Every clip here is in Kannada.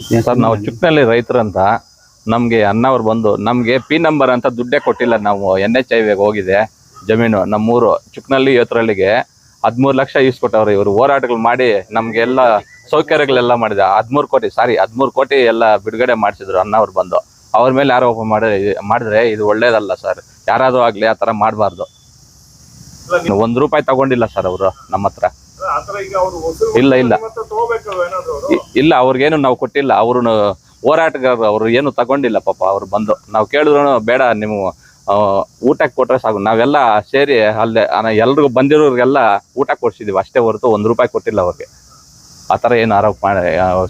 ಸರ್ ನಾವು ಚುಕ್ನಲ್ಲಿ ರೈತರಂತ ನಮ್ಗೆ ಅಣ್ಣವ್ರು ಬಂದು ನಮ್ಗೆ ಪಿ ನಂಬರ್ ಅಂತ ದುಡ್ಡೇ ಕೊಟ್ಟಿಲ್ಲ. ನಾವು ಎನ್ ಎಚ್ ಐ ಹೋಗಿದೆ ಜಮೀನು ನಮ್ಮೂರು ಚುಕ್ನಲ್ಲಿ ಇವತ್ತರಲ್ಲಿಗೆ ಹದ್ಮೂರು ಲಕ್ಷ ಈಸ್ಕೊಟ್ಟವ್ರು ಇವರು. ಹೋರಾಟಗಳು ಮಾಡಿ ನಮ್ಗೆಲ್ಲ ಸೌಕರ್ಯಗಳೆಲ್ಲ ಮಾಡಿದ. ಹದ್ಮೂರು ಕೋಟಿ ಸಾರಿ ಹದ್ಮೂರು ಕೋಟಿ ಎಲ್ಲ ಬಿಡುಗಡೆ ಮಾಡಿಸಿದ್ರು ಅಣ್ಣವ್ರು ಬಂದು. ಅವ್ರ ಮೇಲೆ ಆರೋಪ ಮಾಡಿ ಮಾಡಿದ್ರೆ ಇದು ಒಳ್ಳೇದಲ್ಲ ಸರ್ ಯಾರಾದರೂ ಆಗ್ಲಿ ಆ ತರ ಮಾಡಬಾರ್ದು. ಒಂದ್ ರೂಪಾಯಿ ತಗೊಂಡಿಲ್ಲ ಸರ್ ಅವರು ನಮ್ಮ ಹತ್ರ. ಇಲ್ಲ, ಇಲ್ಲ. ಇಲ್ಲ ಅವ್ರಿಗೇನು ನಾವು ಕೊಟ್ಟಿಲ್ಲ. ಅವರು ಹೋರಾಟಗಾರರು ಅವರು ಏನು ತಗೊಂಡಿಲ್ಲ ಪಾಪ ಅವ್ರು ಬಂದು. ನಾವು ಕೇಳಿದ್ರು ಬೇಡ ನೀವು ಊಟಕ್ಕೆ ಕೊಟ್ಟರೆ ಸಾಕು. ನಾವೆಲ್ಲ ಸೇರಿ ಅಲ್ಲೇ ಎಲ್ರಿಗೂ ಬಂದಿರೋರಿಗೆಲ್ಲ ಊಟ ಕೊಡ್ಸಿದೀವಿ. ಅಷ್ಟೇ ಹೊರತು ಒಂದು ರೂಪಾಯಿ ಕೊಟ್ಟಿಲ್ಲ ಅವ್ರಿಗೆ. ಆ ಥರ ಏನು ಆರೋಪ ಮಾಡಿ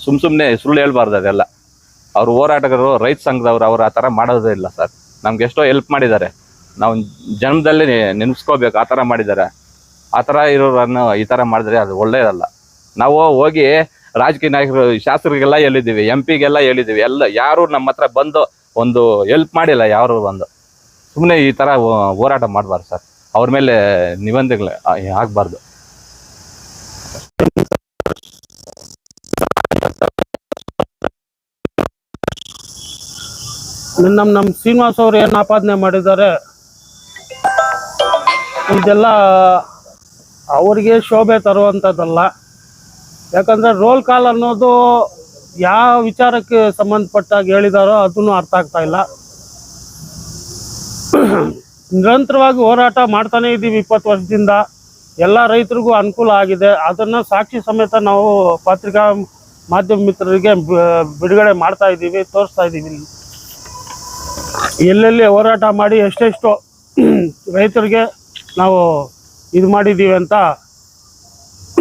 ಸುಮ್ ಸುಮ್ಮನೆ ಸುಳ್ಳು ಹೇಳ್ಬಾರ್ದು ಅದೆಲ್ಲ. ಅವರು ಹೋರಾಟಗಾರರು ರೈತ ಸಂಘದವ್ರು ಅವ್ರು ಆ ಥರ ಮಾಡೋದೇ ಇಲ್ಲ ಸರ್. ನಮ್ಗೆ ಎಷ್ಟೋ ಹೆಲ್ಪ್ ಮಾಡಿದ್ದಾರೆ. ನಾವು ಜನ್ಮದಲ್ಲಿ ನೆನೆಸ್ಕೋಬೇಕು ಆ ಥರ ಮಾಡಿದ್ದಾರೆ. ಆ ಥರ ಇರೋರನ್ನು ಈ ಥರ ಮಾಡಿದ್ರೆ ಅದು ಒಳ್ಳೇದಲ್ಲ. ನಾವು ಹೋಗಿ ರಾಜಕೀಯ ನಾಯಕರು, ಶಾಸಕರಿಗೆಲ್ಲ ಹೇಳಿದ್ದೀವಿ ಎಂ ಪಿಗೆಲ್ಲ ಹೇಳಿದ್ದೀವಿ, ಎಲ್ಲ ಯಾರು ನಮ್ಮ ಹತ್ರ ಬಂದು ಒಂದು ಹೆಲ್ಪ್ ಮಾಡಿಲ್ಲ, ಯಾರು ಬಂದು. ಸುಮ್ಮನೆ ಈ ಹೋ- ಹೋರಾಟ ಮಾಡಬಾರ್ದು ಸರ್. ಅವ್ರ ಮೇಲೆ ನಿಬಂಧನೆಗಳು ಆಗಬಾರ್ದು. ನಮ್ಮ ನಮ್ಮ ಶ್ರೀನಿವಾಸ್ ಅವರು ಏನು ಆಪಾದನೆ ಮಾಡಿದ್ದಾರೆ, ಇದೆಲ್ಲ ಅವರಿಗೆ ಶೋಭೆ ತರುವಂಥದ್ದಲ್ಲ. ಯಾಕಂದರೆ ರೋಲ್ ಕಾಲ್ ಅನ್ನೋದು ಯಾವ ವಿಚಾರಕ್ಕೆ ಸಂಬಂಧಪಟ್ಟಾಗ ಹೇಳಿದಾರೋ ಅದನ್ನು ಅರ್ಥ ಆಗ್ತಾ ಇಲ್ಲ. ನಿರಂತರವಾಗಿ ಹೋರಾಟ ಮಾಡ್ತಾನೆ ಇದ್ದೀವಿ ಇಪ್ಪತ್ತು ವರ್ಷದಿಂದ. ಎಲ್ಲ ರೈತರಿಗೂ ಅನುಕೂಲ ಆಗಿದೆ. ಅದನ್ನು ಸಾಕ್ಷಿ ಸಮೇತ ನಾವು ಪತ್ರಿಕಾ ಮಾಧ್ಯಮ ಮಿತ್ರರಿಗೆ ಬಿಡುಗಡೆ ಮಾಡ್ತಾ ಇದ್ದೀವಿ, ತೋರಿಸ್ತಾ ಇದ್ದೀವಿ. ಎಲ್ಲೆಲ್ಲಿ ಹೋರಾಟ ಮಾಡಿ ಎಷ್ಟೆಷ್ಟು ರೈತರಿಗೆ ನಾವು ಇದು ಮಾಡಿದ್ದೀವಿ ಅಂತ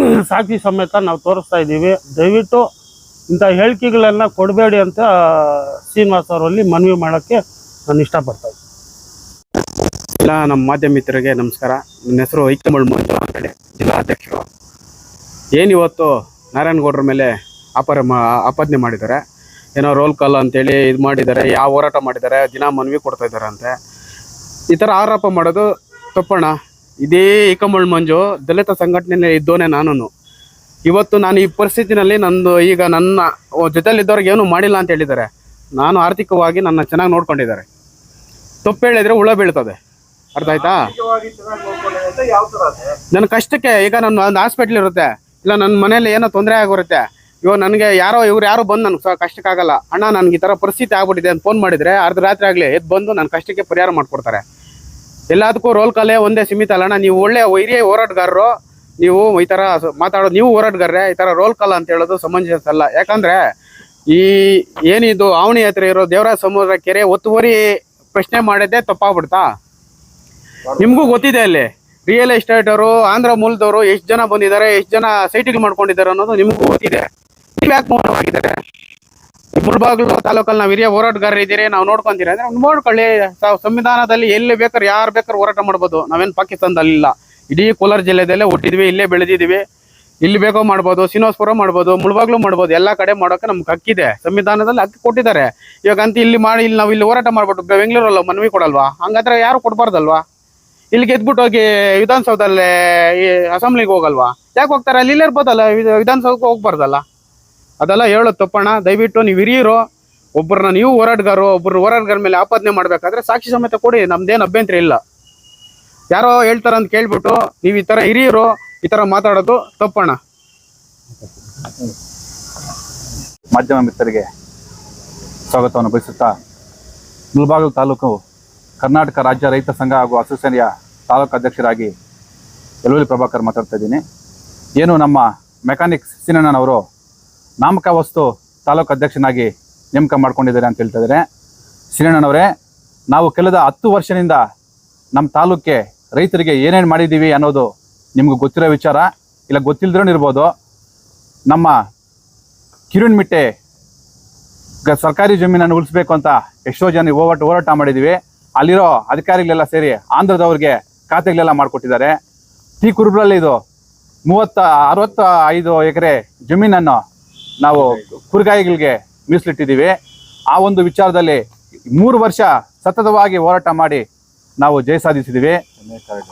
ಸಾಕ್ಷಿ ಸಮೇತ ನಾವು ತೋರಿಸ್ತಾ ಇದ್ದೀವಿ. ದಯವಿಟ್ಟು ಇಂಥ ಹೇಳಿಕೆಗಳನ್ನು ಕೊಡಬೇಡಿ ಅಂತ ಶ್ರೀನಿವಾಸ್ ಅವರಲ್ಲಿ ಮನವಿ ಮಾಡೋಕ್ಕೆ ನಾನು ಇಷ್ಟಪಡ್ತಾ ಇದ್ದೀನಿ. ಎಲ್ಲ ನಮ್ಮ ಮಾಧ್ಯಮ ಮಿತ್ರರಿಗೆ ನಮಸ್ಕಾರ. ನನ್ನ ಹೆಸರು ಐಕಮಳ್ ಮಂಜು ಅಂಗಡಿ ಜಿಲ್ಲಾಧ್ಯಕ್ಷರು ಏನಿವತ್ತು ನಾರಾಯಣಗೌಡರ ಮೇಲೆ ಅಪರ ಮಾ, ಆಪಾದನೆ ಮಾಡಿದ್ದಾರೆ. ಏನೋ ರೋಲ್ ಕಾಲ್ ಅಂತೇಳಿ ಇದು ಮಾಡಿದ್ದಾರೆ, ಯಾವ ಹೋರಾಟ ಮಾಡಿದ್ದಾರೆ, ದಿನ ಮನವಿ ಕೊಡ್ತಾ ಇದ್ದಾರೆ ಅಂತೆ ಈ ಥರ ಆರೋಪ ಮಾಡೋದು ತಪ್ಪಣ್ಣ. ಇದೇ ಏಕಮಳ್ ಮಂಜು ದಲಿತ ಸಂಘಟನೆಯಲ್ಲಿ ಇದ್ದೋನೆ ನಾನು ಇವತ್ತು ನಾನು ಈ ಪರಿಸ್ಥಿತಿನಲ್ಲಿ ನಂದು ಈಗ ನನ್ನ ಜೊತೆಲಿದ್ದವ್ರಿಗೆ ಏನು ಮಾಡಿಲ್ಲ ಅಂತ ಹೇಳಿದ್ದಾರೆ. ನಾನು ಆರ್ಥಿಕವಾಗಿ ನನ್ನ ಚೆನ್ನಾಗಿ ನೋಡ್ಕೊಂಡಿದ್ದಾರೆ. ತಪ್ಪು ಹೇಳಿದ್ರೆ ಹುಳ ಬೀಳ್ತದೆ. ಅರ್ಥ ಆಯ್ತಾ? ನನ್ನ ಕಷ್ಟಕ್ಕೆ ಈಗ ನನ್ನ ಒಂದು ಹಾಸ್ಪಿಟ್ಲ್ ಇರುತ್ತೆ. ಇಲ್ಲ ನನ್ನ ಮನೇಲಿ ಏನೋ ತೊಂದರೆ ಆಗಿರುತ್ತೆ. ಇವಾಗ ನನಗೆ ಯಾರೋ ಇವ್ರು ಯಾರೋ ಬಂದು ನನಗೆ ಕಷ್ಟಕ್ಕಾಗಲ್ಲ. ಅಣ್ಣ ನನಗೆ ಈ ಥರ ಪರಿಸ್ಥಿತಿ ಆಗ್ಬಿಟ್ಟಿದೆ ಅಂತ ಫೋನ್ ಮಾಡಿದರೆ ಅರ್ಧ ರಾತ್ರಿ ಆಗಲಿ ಎದ್ದು ಬಂದು ನನ್ನ ಕಷ್ಟಕ್ಕೆ ಪರಿಹಾರ ಮಾಡಿಕೊಡ್ತಾರೆ. ಎಲ್ಲದಕ್ಕೂ ರೋಲ್ ಕಾಲೇ ಒಂದೇ ಸೀಮಿತ ಅಲ್ಲಣ್ಣ ನೀವು ಒಳ್ಳೆ ಹಿರಿಯ ಹೋರಾಟಗಾರರು, ನೀವು ಈ ಥರ ಮಾತಾಡೋದು ನೀವು ಹೋರಾಟಗಾರ್ರೆ, ಈ ಥರ ರೋಲ್ ಕಾಲ ಅಂತ ಹೇಳೋದು ಸಮಂಜಸ ಅಲ್ಲ. ಯಾಕಂದರೆ ಈ ಏನಿದು ಆವಣಿ ಹತ್ರ ಇರೋ ದೇವರಾಜ ಸಮುದ್ರ ಕೆರೆ ಒತ್ತುವರಿ ಪ್ರಶ್ನೆ ಮಾಡಿದ್ದೆ ತಪ್ಪಾಗ್ಬಿಡ್ತಾ? ನಿಮಗೂ ಗೊತ್ತಿದೆ ಅಲ್ಲಿ. ರಿಯಲ್ ಎಸ್ಟೇಟರು ಆಂಧ್ರ ಮೂಲದವರು ಎಷ್ಟು ಜನ ಬಂದಿದ್ದಾರೆ, ಎಷ್ಟು ಜನ ಸೈಟಿಗೆ ಮಾಡ್ಕೊಂಡಿದ್ದಾರೆ ಅನ್ನೋದು ನಿಮಗೂ ಗೊತ್ತಿದೆ. ನೀವು ಯಾಕೆ ಮೌನವಾಗಿದ್ದಾರೆ? ಮುಳ್ಬಾಗ್ಲು ತಾಲೂಕಲ್ಲಿ ನಾವು ಹಿರಿಯ ಹೋರಾಟಗಾರರು ಇದ್ದೀರಿ, ನಾವು ನೋಡ್ಕೊಂತೀರಿ. ಅಂದ್ರೆ ನೋಡ್ಕೊಳ್ಳಿ ಸಂವಿಧಾನದಲ್ಲಿ ಎಲ್ಲಿ ಬೇಕಾದ್ರೆ, ಯಾರು ಬೇಕಾದ್ರೆ ಹೋರಾಟ ಮಾಡ್ಬೋದು. ನಾವೇನು ಪಾಕಿಸ್ತಾನದಲ್ಲಿ ಇಲ್ಲ. ಇಡೀ ಕೋಲಾರ ಜಿಲ್ಲೆದಲ್ಲೇ ಹುಟ್ಟಿದ್ವಿ, ಇಲ್ಲೇ ಬೆಳೆದಿದ್ದೀವಿ ಇಲ್ಲಿ ಬೇಕೋ ಮಾಡ್ಬೋದು, ಶ್ರೀನಿವಾಸಪುರ ಮಾಡ್ಬೋದು, ಮುಳ್ಬಾಗ್ಲು ಮಾಡ್ಬೋದು, ಎಲ್ಲ ಕಡೆ ಮಾಡೋಕೆ ನಮ್ಗೆ ಹಕ್ಕಿದೆ. ಸಂವಿಧಾನದಲ್ಲಿ ಹಕ್ಕಿ ಕೊಟ್ಟಿದ್ದಾರೆ. ಇವಾಗ ಅಂತ ಇಲ್ಲಿ ಮಾಡಿ, ಇಲ್ಲಿ ನಾವು ಇಲ್ಲಿ ಹೋರಾಟ ಮಾಡ್ಬಿಟ್ಟು ಬೆಂಗಳೂರಲ್ಲ ಮನವಿ ಕೊಡಲ್ವಾ? ಹಂಗಾದ್ರೆ ಯಾರು ಕೊಡಬಾರ್ದಲ್ವಾ? ಇಲ್ಲಿ ಗೆದ್ಬಿಟ್ಟು ಹೋಗಿ ವಿಧಾನಸೌಧಲ್ಲೇ ಈ ಅಸೆಂಬ್ಲಿಗೆ ಹೋಗಲ್ವಾ? ಯಾಕೆ ಹೋಗ್ತಾರೆ? ಅಲ್ಲಿ ಇಲ್ಲೇ ಇರ್ಬೋದಲ್ಲ ವಿಧಾನಸೌಧಕ್ಕೆ ಹೋಗ್ಬಾರ್ದಲ್ಲ. ಅದೆಲ್ಲ ಹೇಳೋದು ತಪ್ಪಣ್ಣ ದಯವಿಟ್ಟು ನೀವು ಹಿರಿಯರು, ಒಬ್ಬರನ್ನ ನೀವು ಹೋರಾಟಗಾರರು, ಒಬ್ಬರು ಹೋರಾಟಗಾರ ಮೇಲೆ ಆಪಾದನೆ ಮಾಡಬೇಕಾದ್ರೆ ಸಾಕ್ಷಿ ಸಮೇತ ಕೊಡಿ, ನಮ್ದೇನು ಅಭ್ಯಂತರ ಇಲ್ಲ. ಯಾರೋ ಹೇಳ್ತಾರ ಅಂತ ಕೇಳ್ಬಿಟ್ಟು ನೀವು ಈ ಥರ ಹಿರಿಯರು, ಈ ಥರ ಮಾತಾಡೋದು ತಪ್ಪಣ್ಣ. ಮಾಧ್ಯಮ ಮಿತ್ರರಿಗೆ ಸ್ವಾಗತವನ್ನು ಬಯಸುತ್ತಾ, ಮುಳಬಾಗಿಲು ತಾಲೂಕು ಕರ್ನಾಟಕ ರಾಜ್ಯ ರೈತ ಸಂಘ ಹಾಗೂ ಅಸೋಸಿಯೇಷನ್ಯ ತಾಲೂಕು ಅಧ್ಯಕ್ಷರಾಗಿ ಯಲವಲಿ ಪ್ರಭಾಕರ್ ಮಾತಾಡ್ತಾ ಇದ್ದೀನಿ. ಏನು ನಮ್ಮ ಮೆಕ್ಯಾನಿಕ್ ಸಿನಣ್ಣನವರು ನಾಮಕ ವಸ್ತು ತಾಲೂಕು ಅಧ್ಯಕ್ಷನಾಗಿ ನೇಮಕ ಮಾಡ್ಕೊಂಡಿದ್ದಾರೆ ಅಂತ ಹೇಳ್ತಾ ಇದ್ದಾರೆ. ಶ್ರೀಣ್ಣನವರೇ ನಾವು ಕಳೆದ ಹತ್ತು ವರ್ಷದಿಂದ ನಮ್ಮ ತಾಲೂಕಿಗೆ ರೈತರಿಗೆ ಏನೇನು ಮಾಡಿದ್ದೀವಿ ಅನ್ನೋದು ನಿಮ್ಗೆ ಗೊತ್ತಿರೋ ವಿಚಾರ, ಇಲ್ಲ ಗೊತ್ತಿಲ್ಲದ್ರೂ ಇರ್ಬೋದು. ನಮ್ಮ ಕಿರುಣ್ಮಿಟ್ಟೆ ಮಿಟ್ಟೆ ಸರ್ಕಾರಿ ಜಮೀನನ್ನು ಉಳಿಸ್ಬೇಕು ಅಂತ ಎಷ್ಟೋ ಜನ ಹೋರಾಟ ಹೋರಾಟ ಮಾಡಿದ್ದೀವಿ. ಅಲ್ಲಿರೋ ಅಧಿಕಾರಿಗಳೆಲ್ಲ ಸೇರಿ ಆಂಧ್ರದವ್ರಿಗೆ ಖಾತೆಗಳೆಲ್ಲ ಮಾಡಿಕೊಟ್ಟಿದ್ದಾರೆ. ಟಿ ಕುರುಬ್ರಲ್ಲಿ ಇದು ಮೂವತ್ತ ಅರವತ್ತ ಐದು ಎಕರೆ ಜಮೀನನ್ನು ನಾವು ಕುರಿಗಾಯಿಗಳಿಗೆ ಮೀಸಲಿಟ್ಟಿದ್ದೀವಿ. ಆ ಒಂದು ವಿಚಾರದಲ್ಲಿ ಮೂರು ವರ್ಷ ಸತತವಾಗಿ ಹೋರಾಟ ಮಾಡಿ ನಾವು ಜಯ ಸಾಧಿಸಿದ್ದೀವಿ.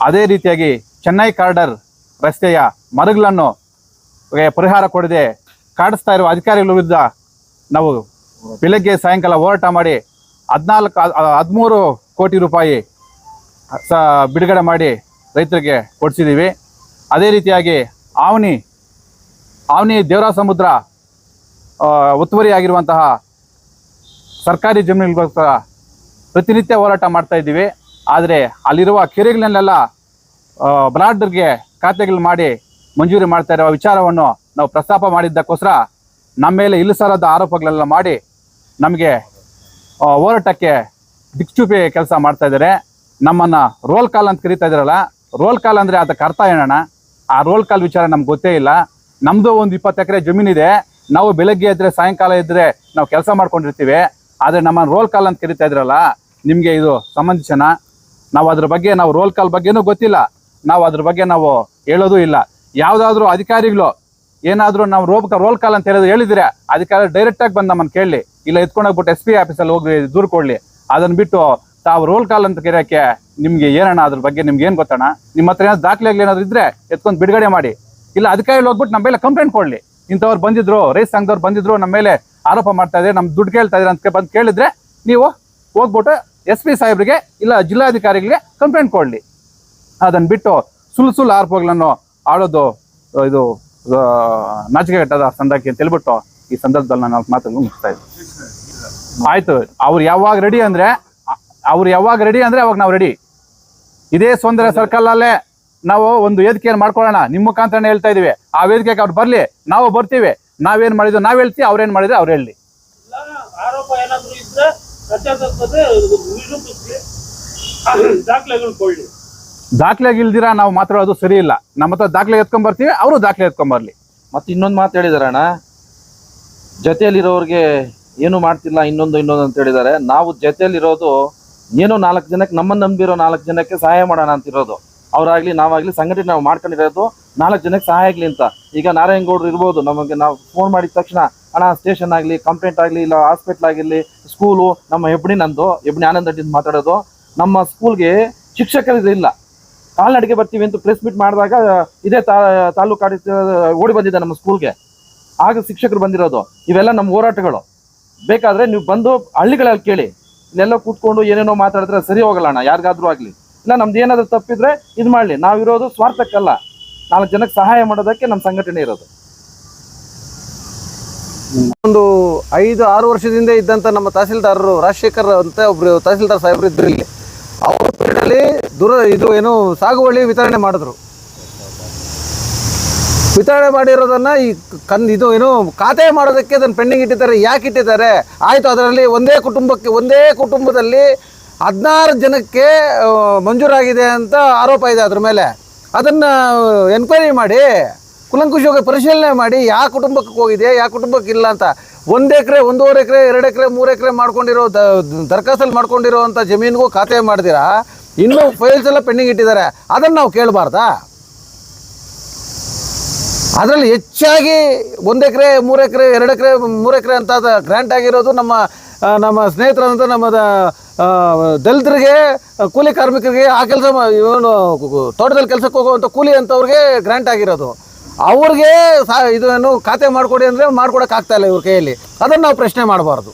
ಅದೇ ರೀತಿಯಾಗಿ ಚೆನ್ನೈ ಕಾರ್ಡರ್ ರಸ್ತೆಯ ಮರಗಳನ್ನು ಪರಿಹಾರ ಕೊಡದೆ ಕಾಡಿಸ್ತಾ ಇರುವ ಅಧಿಕಾರಿಗಳ ವಿರುದ್ಧ ನಾವು ಬೆಳಗ್ಗೆ ಸಾಯಂಕಾಲ ಹೋರಾಟ ಮಾಡಿ ಹದಿನಾಲ್ಕು ಹದಿಮೂರು ಕೋಟಿ ರೂಪಾಯಿ ಸ, ಬಿಡುಗಡೆ ಮಾಡಿ ರೈತರಿಗೆ ಕೊಡಿಸಿದ್ದೀವಿ. ಅದೇ ರೀತಿಯಾಗಿ ಆವನಿ ಆವನಿ ದೇವರ ಸಮುದ್ರ ಆ, ಒತ್ತುವರಿ ಆಗಿರುವಂತಹ ಸರ್ಕಾರಿ ಜಮೀನುಗಳಿಗೋಸ್ಕರ ಪ್ರತಿನಿತ್ಯ ಹೋರಾಟ ಮಾಡ್ತಾ ಇದ್ದೀವಿ. ಆದರೆ ಅಲ್ಲಿರುವ ಕೆರೆಗಳನ್ನೆಲ್ಲ ಬ್ಲಾಡ್ಗೆ ಖಾತೆಗಳು ಮಾಡಿ ಮಂಜೂರಿ ಮಾಡ್ತಾ ಇರುವ ವಿಚಾರವನ್ನು ನಾವು ಪ್ರಸ್ತಾಪ ಮಾಡಿದ್ದಕ್ಕೋಸ್ಕರ ನಮ್ಮ ಮೇಲೆ ಇಲ್ಲಸರದ ಆರೋಪಗಳೆಲ್ಲ ಮಾಡಿ ನಮಗೆ ಹೋರಾಟಕ್ಕೆ ದಿಕ್ಚೂಪಿ ಕೆಲಸ ಮಾಡ್ತಾ ಇದ್ದಾರೆ. ನಮ್ಮನ್ನು ರೋಲ್ ಕಾಲ್ ಅಂತ ಕರೀತಾ ಇದ್ದಾರಲ್ಲ ರೋಲ್ ಕಾಲ್ ಅಂದರೆ ಅದಕ್ಕೆ ಅರ್ಥ ಏನಣ್ಣ? ಆ ರೋಲ್ ಕಾಲ್ ವಿಚಾರ ನಮ್ಗೆ ಗೊತ್ತೇ ಇಲ್ಲ. ನಮ್ಮದು ಒಂದು ಇಪ್ಪತ್ತು ಎಕರೆ ಜಮೀನಿದೆ. ನಾವು ಬೆಳಗ್ಗೆ ಇದ್ರೆ ಸಾಯಂಕಾಲ ಇದ್ರೆ ನಾವು ಕೆಲಸ ಮಾಡ್ಕೊಂಡಿರ್ತೀವಿ. ಆದರೆ ನಮ್ಮ ರೋಲ್ ಕಾಲ್ ಅಂತ ಕರಿತಾ ಇದ್ರಲ್ಲ, ನಿಮಗೆ ಇದು ಸಂಬಂಧಿಸನ ನಾವು ಅದ್ರ ಬಗ್ಗೆ, ನಾವು ರೋಲ್ ಕಾಲ್ ಬಗ್ಗೆನೂ ಗೊತ್ತಿಲ್ಲ. ನಾವು ಅದ್ರ ಬಗ್ಗೆ ನಾವು ಹೇಳೋದೂ ಇಲ್ಲ. ಯಾವುದಾದ್ರೂ ಅಧಿಕಾರಿಗಳು ಏನಾದರೂ ನಾವು ರೋಲ್ ರೋಲ್ ಕಾಲ್ ಅಂತ ಹೇಳೋದು ಹೇಳಿದ್ರೆ, ಅಧಿಕಾರಿ ಡೈರೆಕ್ಟಾಗಿ ಬಂದು ನಮ್ಮನ್ನು ಕೇಳಲಿ ಇಲ್ಲ ಎತ್ಕೊಂಡೋಗ್ಬಿಟ್ಟು ಎಸ್ ಪಿ ಆಫೀಸಲ್ಲಿ ಹೋಗಿ ದೂರು ಕೊಡ್ಲಿ. ಅದನ್ನು ಬಿಟ್ಟು ತಾವು ರೋಲ್ ಕಾಲ್ ಅಂತ ಕರೆಯೋಕ್ಕೆ ನಿಮಗೆ ಏನಣ್ಣ ಅದ್ರ ಬಗ್ಗೆ ನಿಮ್ಗೆ ಏನು ಗೊತ್ತಣ್ಣ? ನಿಮ್ಮ ಹತ್ರ ಏನಾದ್ರು ದಾಖಲೆಗಳು ಏನಾದ್ರು ಇದ್ರೆ ಎತ್ಕೊಂಡು ಬಿಡುಗಡೆ ಮಾಡಿ. ಇಲ್ಲ, ಅಧಿಕಾರಿಗಳು ಹೋಗ್ಬಿಟ್ಟು ನಮ್ಮ ಮೇಲೆ ಕಂಪ್ಲೇಂಟ್ ಕೊಡ್ಲಿ. ಇಂಥವ್ರು ಬಂದಿದ್ರು ರೈಸ್ ಸಂಘದವ್ರು ಬಂದಿದ್ರು ನಮ್ಮ ಮೇಲೆ ಆರೋಪ ಮಾಡ್ತಾ ಇದ್ರೆ ನಮ್ಮ ದುಡ್ಡು ಕೇಳ್ತಾ ಇದ್ರೆ ಅಂತ ಬಂದು ಕೇಳಿದ್ರೆ ನೀವು ಹೋಗ್ಬಿಟ್ಟು ಎಸ್ ಪಿ ಸಾಹೇಬ್ರಿಗೆ ಇಲ್ಲ ಜಿಲ್ಲಾಧಿಕಾರಿಗಳಿಗೆ ಕಂಪ್ಲೇಂಟ್ ಕೊಡಲಿ. ಅದನ್ನು ಬಿಟ್ಟು ಸುಳ್ಳು ಸುಳ್ಳು ಆರೋಪಗಳನ್ನು ಆಡೋದು ಇದು ಆ, ಸಂದಕ್ಕೆ ಅಂತ ಹೇಳ್ಬಿಟ್ಟು ಈ ಸಂದರ್ಭದಲ್ಲಿ ನಾನು ಮಾತನ್ನು ಮುಗಿಸ್ತಾ ಇದ್ದೀನಿ. ಆಯಿತು ಅವ್ರು ಯಾವಾಗ ರೆಡಿ ಅಂದರೆ ಅವ್ರು ಯಾವಾಗ ರೆಡಿ ಅಂದರೆ ಅವಾಗ ನಾವು ರೆಡಿ ಇದೇ ಸೌಂದರ್ಯ ಸರ್ಕಲ್ ಅಲ್ಲೇ ನಾವು ಒಂದು ವೇದಿಕೆಯನ್ನು ಮಾಡ್ಕೊಳ್ಳೋಣ. ನಿಮ್ಮ ಮುಖಾಂತರ ಹೇಳ್ತಾ ಇದೀವಿ ಆ ವೇದಿಕೆಗೆ ಅವ್ರು ಬರ್ಲಿ ನಾವು ಬರ್ತೀವಿ. ನಾವೇನ್ ಮಾಡಿದ್ರು ನಾವ್ ಹೇಳ್ತೀವಿ ಅವ್ರೇನ್ ಮಾಡಿದ್ರೆ ಅವ್ರು ಹೇಳಿ. ದಾಖಲೆ ಇಲ್ದಿರ ನಾವು ಮಾತಾಡೋದು ಸರಿ ಇಲ್ಲ. ನಮ್ಮ ಹತ್ರ ದಾಖಲೆ ಎತ್ಕೊಂಡ್ ಬರ್ತೀವಿ ಅವರು ದಾಖಲೆ ಎತ್ಕೊಂಡ್ ಬರ್ಲಿ. ಮತ್ತೆ ಇನ್ನೊಂದು ಮಾತು ಹೇಳಿದಾರಣ್ಣ ಜೊತೆಯಲ್ಲಿರೋರಿಗೆ ಏನು ಮಾಡ್ತಿಲ್ಲ ಇನ್ನೊಂದು ಇನ್ನೊಂದು ಅಂತ ಹೇಳಿದ್ದಾರೆ ನಾವು ಜೊತೆಯಲ್ಲಿರೋದು ಏನೋ ನಾಲ್ಕು ಜನಕ್ಕೆ ನಮ್ಮನ್ನು ನಂಬಿರೋ ನಾಲ್ಕು ಜನಕ್ಕೆ ಸಹಾಯ ಮಾಡೋಣ ಅಂತಿರೋದು. ಅವರಾಗ್ಲಿ, ನಾವಾಗ್ಲಿ ಸಂಘಟನೆ ನಾವು ಮಾಡ್ಕೊಂಡಿರೋದು ನಾಲ್ಕು ಜನಕ್ಕೆ ಸಹಾಯ ಆಗಲಿ ಅಂತ. ಈಗ ನಾರಾಯಣಗೌಡರು ಇರ್ಬೋದು, ನಮಗೆ ನಾವು ಫೋನ್ ಮಾಡಿದ ತಕ್ಷಣ ಅಣ್ಣ ಸ್ಟೇಷನ್ ಆಗಲಿ ಕಂಪ್ಲೇಂಟ್ ಆಗಲಿ, ಇಲ್ಲ ಹಾಸ್ಪಿಟ್ಲ್ ಆಗಿರಲಿ ಸ್ಕೂಲು ನಮ್ಮ ಹೆಬ್ಬಣಿ ನಂದು ಹೆಬ್ಬಣಿ ಆನಂದ್ ಅಡ್ಡಿಂದ ಮಾತಾಡೋದು. ನಮ್ಮ ಸ್ಕೂಲ್ಗೆ ಶಿಕ್ಷಕರು ಇಲ್ಲ ಕಾಲ್ನಡಿಗೆ ಬರ್ತೀವಿ ಅಂತ ಪ್ರೆಸ್ ಮೀಟ್ ಮಾಡಿದಾಗ, ಇದೇ ತಾ, ತಾಲೂಕು ಓಡಿ ಬಂದಿದೆ ನಮ್ಮ ಸ್ಕೂಲ್ಗೆ ಆಗ ಶಿಕ್ಷಕರು ಬಂದಿರೋದು. ಇವೆಲ್ಲ ನಮ್ಮ ಹೋರಾಟಗಳು. ಬೇಕಾದರೆ ನೀವು ಬಂದು ಹಳ್ಳಿಗಳಲ್ಲಿ ಕೇಳಿ. ಇಲ್ಲೆಲ್ಲ ಕೂತ್ಕೊಂಡು ಏನೇನೋ ಮಾತಾಡಿದ್ರೆ ಸರಿ ಹೋಗಲ್ಲ ಅಣ್ಣ, ಯಾರಿಗಾದ್ರೂ ಆಗ್ಲಿ. ಇಲ್ಲ, ನಮ್ದು ಏನಾದ್ರು ತಪ್ಪಿದ್ರೆ ಇದು ಮಾಡ್ಲಿ. ನಾವಿರೋದು ಸ್ವಾರ್ಥಕ್ಕಲ್ಲ. ನಾಲ್ಕು ಜನಕ್ಕೆ ಸಹಾಯ ಮಾಡೋದಕ್ಕೆ ನಮ್ಮ ಸಂಘಟನೆ ಇರೋದು. ಒಂದು ಐದು, ಆರು ವರ್ಷದಿಂದ ಇದ್ದಂಥ ನಮ್ಮ ತಹಸೀಲ್ದಾರರು, ರಾಜಶೇಖರ್ ಅಂತ ಒಬ್ರು ತಹಸೀಲ್ದಾರ್ ಸಾಹೇಬರು ಇದ್ರು ಇಲ್ಲಿ. ಅವ್ರ ದುರ ಇದು ಏನು ಸಾಗುವಳಿ ವಿತರಣೆ ಮಾಡಿದ್ರು. ವಿತರಣೆ ಮಾಡಿರೋದನ್ನ ಈ ಕನ್ ಇದು ಏನು ಖಾತೆ ಮಾಡೋದಕ್ಕೆ ಅದನ್ನು ಪೆಂಡಿಂಗ್ ಇಟ್ಟಿದ್ದಾರೆ. ಯಾಕೆ ಇಟ್ಟಿದ್ದಾರೆ? ಆಯಿತು, ಅದರಲ್ಲಿ ಒಂದೇ ಕುಟುಂಬಕ್ಕೆ, ಒಂದೇ ಕುಟುಂಬದಲ್ಲಿ ಹದಿನಾರು ಜನಕ್ಕೆ ಮಂಜೂರಾಗಿದೆ ಅಂತ ಆರೋಪ ಇದೆ ಅದ್ರ ಮೇಲೆ. ಅದನ್ನು ಎನ್ಕ್ವೈರಿ ಮಾಡಿ ಕುಲಂಕುಷವಾಗಿ ಪರಿಶೀಲನೆ ಮಾಡಿ, ಯಾವ ಕುಟುಂಬಕ್ಕೆ ಹೋಗಿದೆ, ಯಾವ ಕುಟುಂಬಕ್ಕೆ ಇಲ್ಲ ಅಂತ. ಒಂದು ಎಕರೆ, ಒಂದೂವರೆ ಎಕರೆ, ಎರಡು ಎಕರೆ, ಮೂರು ಎಕರೆ ಮಾಡ್ಕೊಂಡಿರೋ, ದ, ದರಖಾಸ್ತಲ್ಲಿ ಮಾಡ್ಕೊಂಡಿರೋ ಅಂಥ ಜಮೀನಿಗೂ ಖಾತೆ ಮಾಡಿದಿರಾ ಇನ್ನೂ ಫೈಲ್ಸ್ ಎಲ್ಲ ಪೆಂಡಿಂಗ್ ಇಟ್ಟಿದ್ದಾರೆ. ಅದನ್ನು ನಾವು ಕೇಳಬಾರ್ದಾ? ಅದರಲ್ಲಿ ಹೆಚ್ಚಾಗಿ ಒಂದು ಎಕರೆ, ಮೂರು ಎಕರೆ, ಎರಡು ಎಕರೆ, ಮೂರು ಎಕರೆ ಅಂತ ಗ್ರ್ಯಾಂಟ್ ಆಗಿರೋದು ನಮ್ಮ ನಮ್ಮ ಸ್ನೇಹಿತರಂತ ನಮ್ಮ ದಲಿತರಿಗೆ ಕೂಲಿ ಕಾರ್ಮಿಕರಿಗೆ ಆ ಕೆಲಸ ಇವನು ತೋಟದಲ್ಲಿ ಕೆಲಸಕ್ಕೆ ಹೋಗುವಂಥ ಕೂಲಿ ಅಂಥವ್ರಿಗೆ ಗ್ರ್ಯಾಂಟ್ ಆಗಿರೋದು. ಅವ್ರಿಗೆ ಸಾ, ಇದನ್ನು ಖಾತೆ ಮಾಡಿಕೊಡಿ ಅಂದರೆ ಮಾಡ್ಕೊಡಕ್ಕೆ ಆಗ್ತಾ ಇಲ್ಲ ಇವ್ರ ಕೈಯಲ್ಲಿ. ಅದನ್ನು ನಾವು ಪ್ರಶ್ನೆ ಮಾಡಬಾರ್ದು.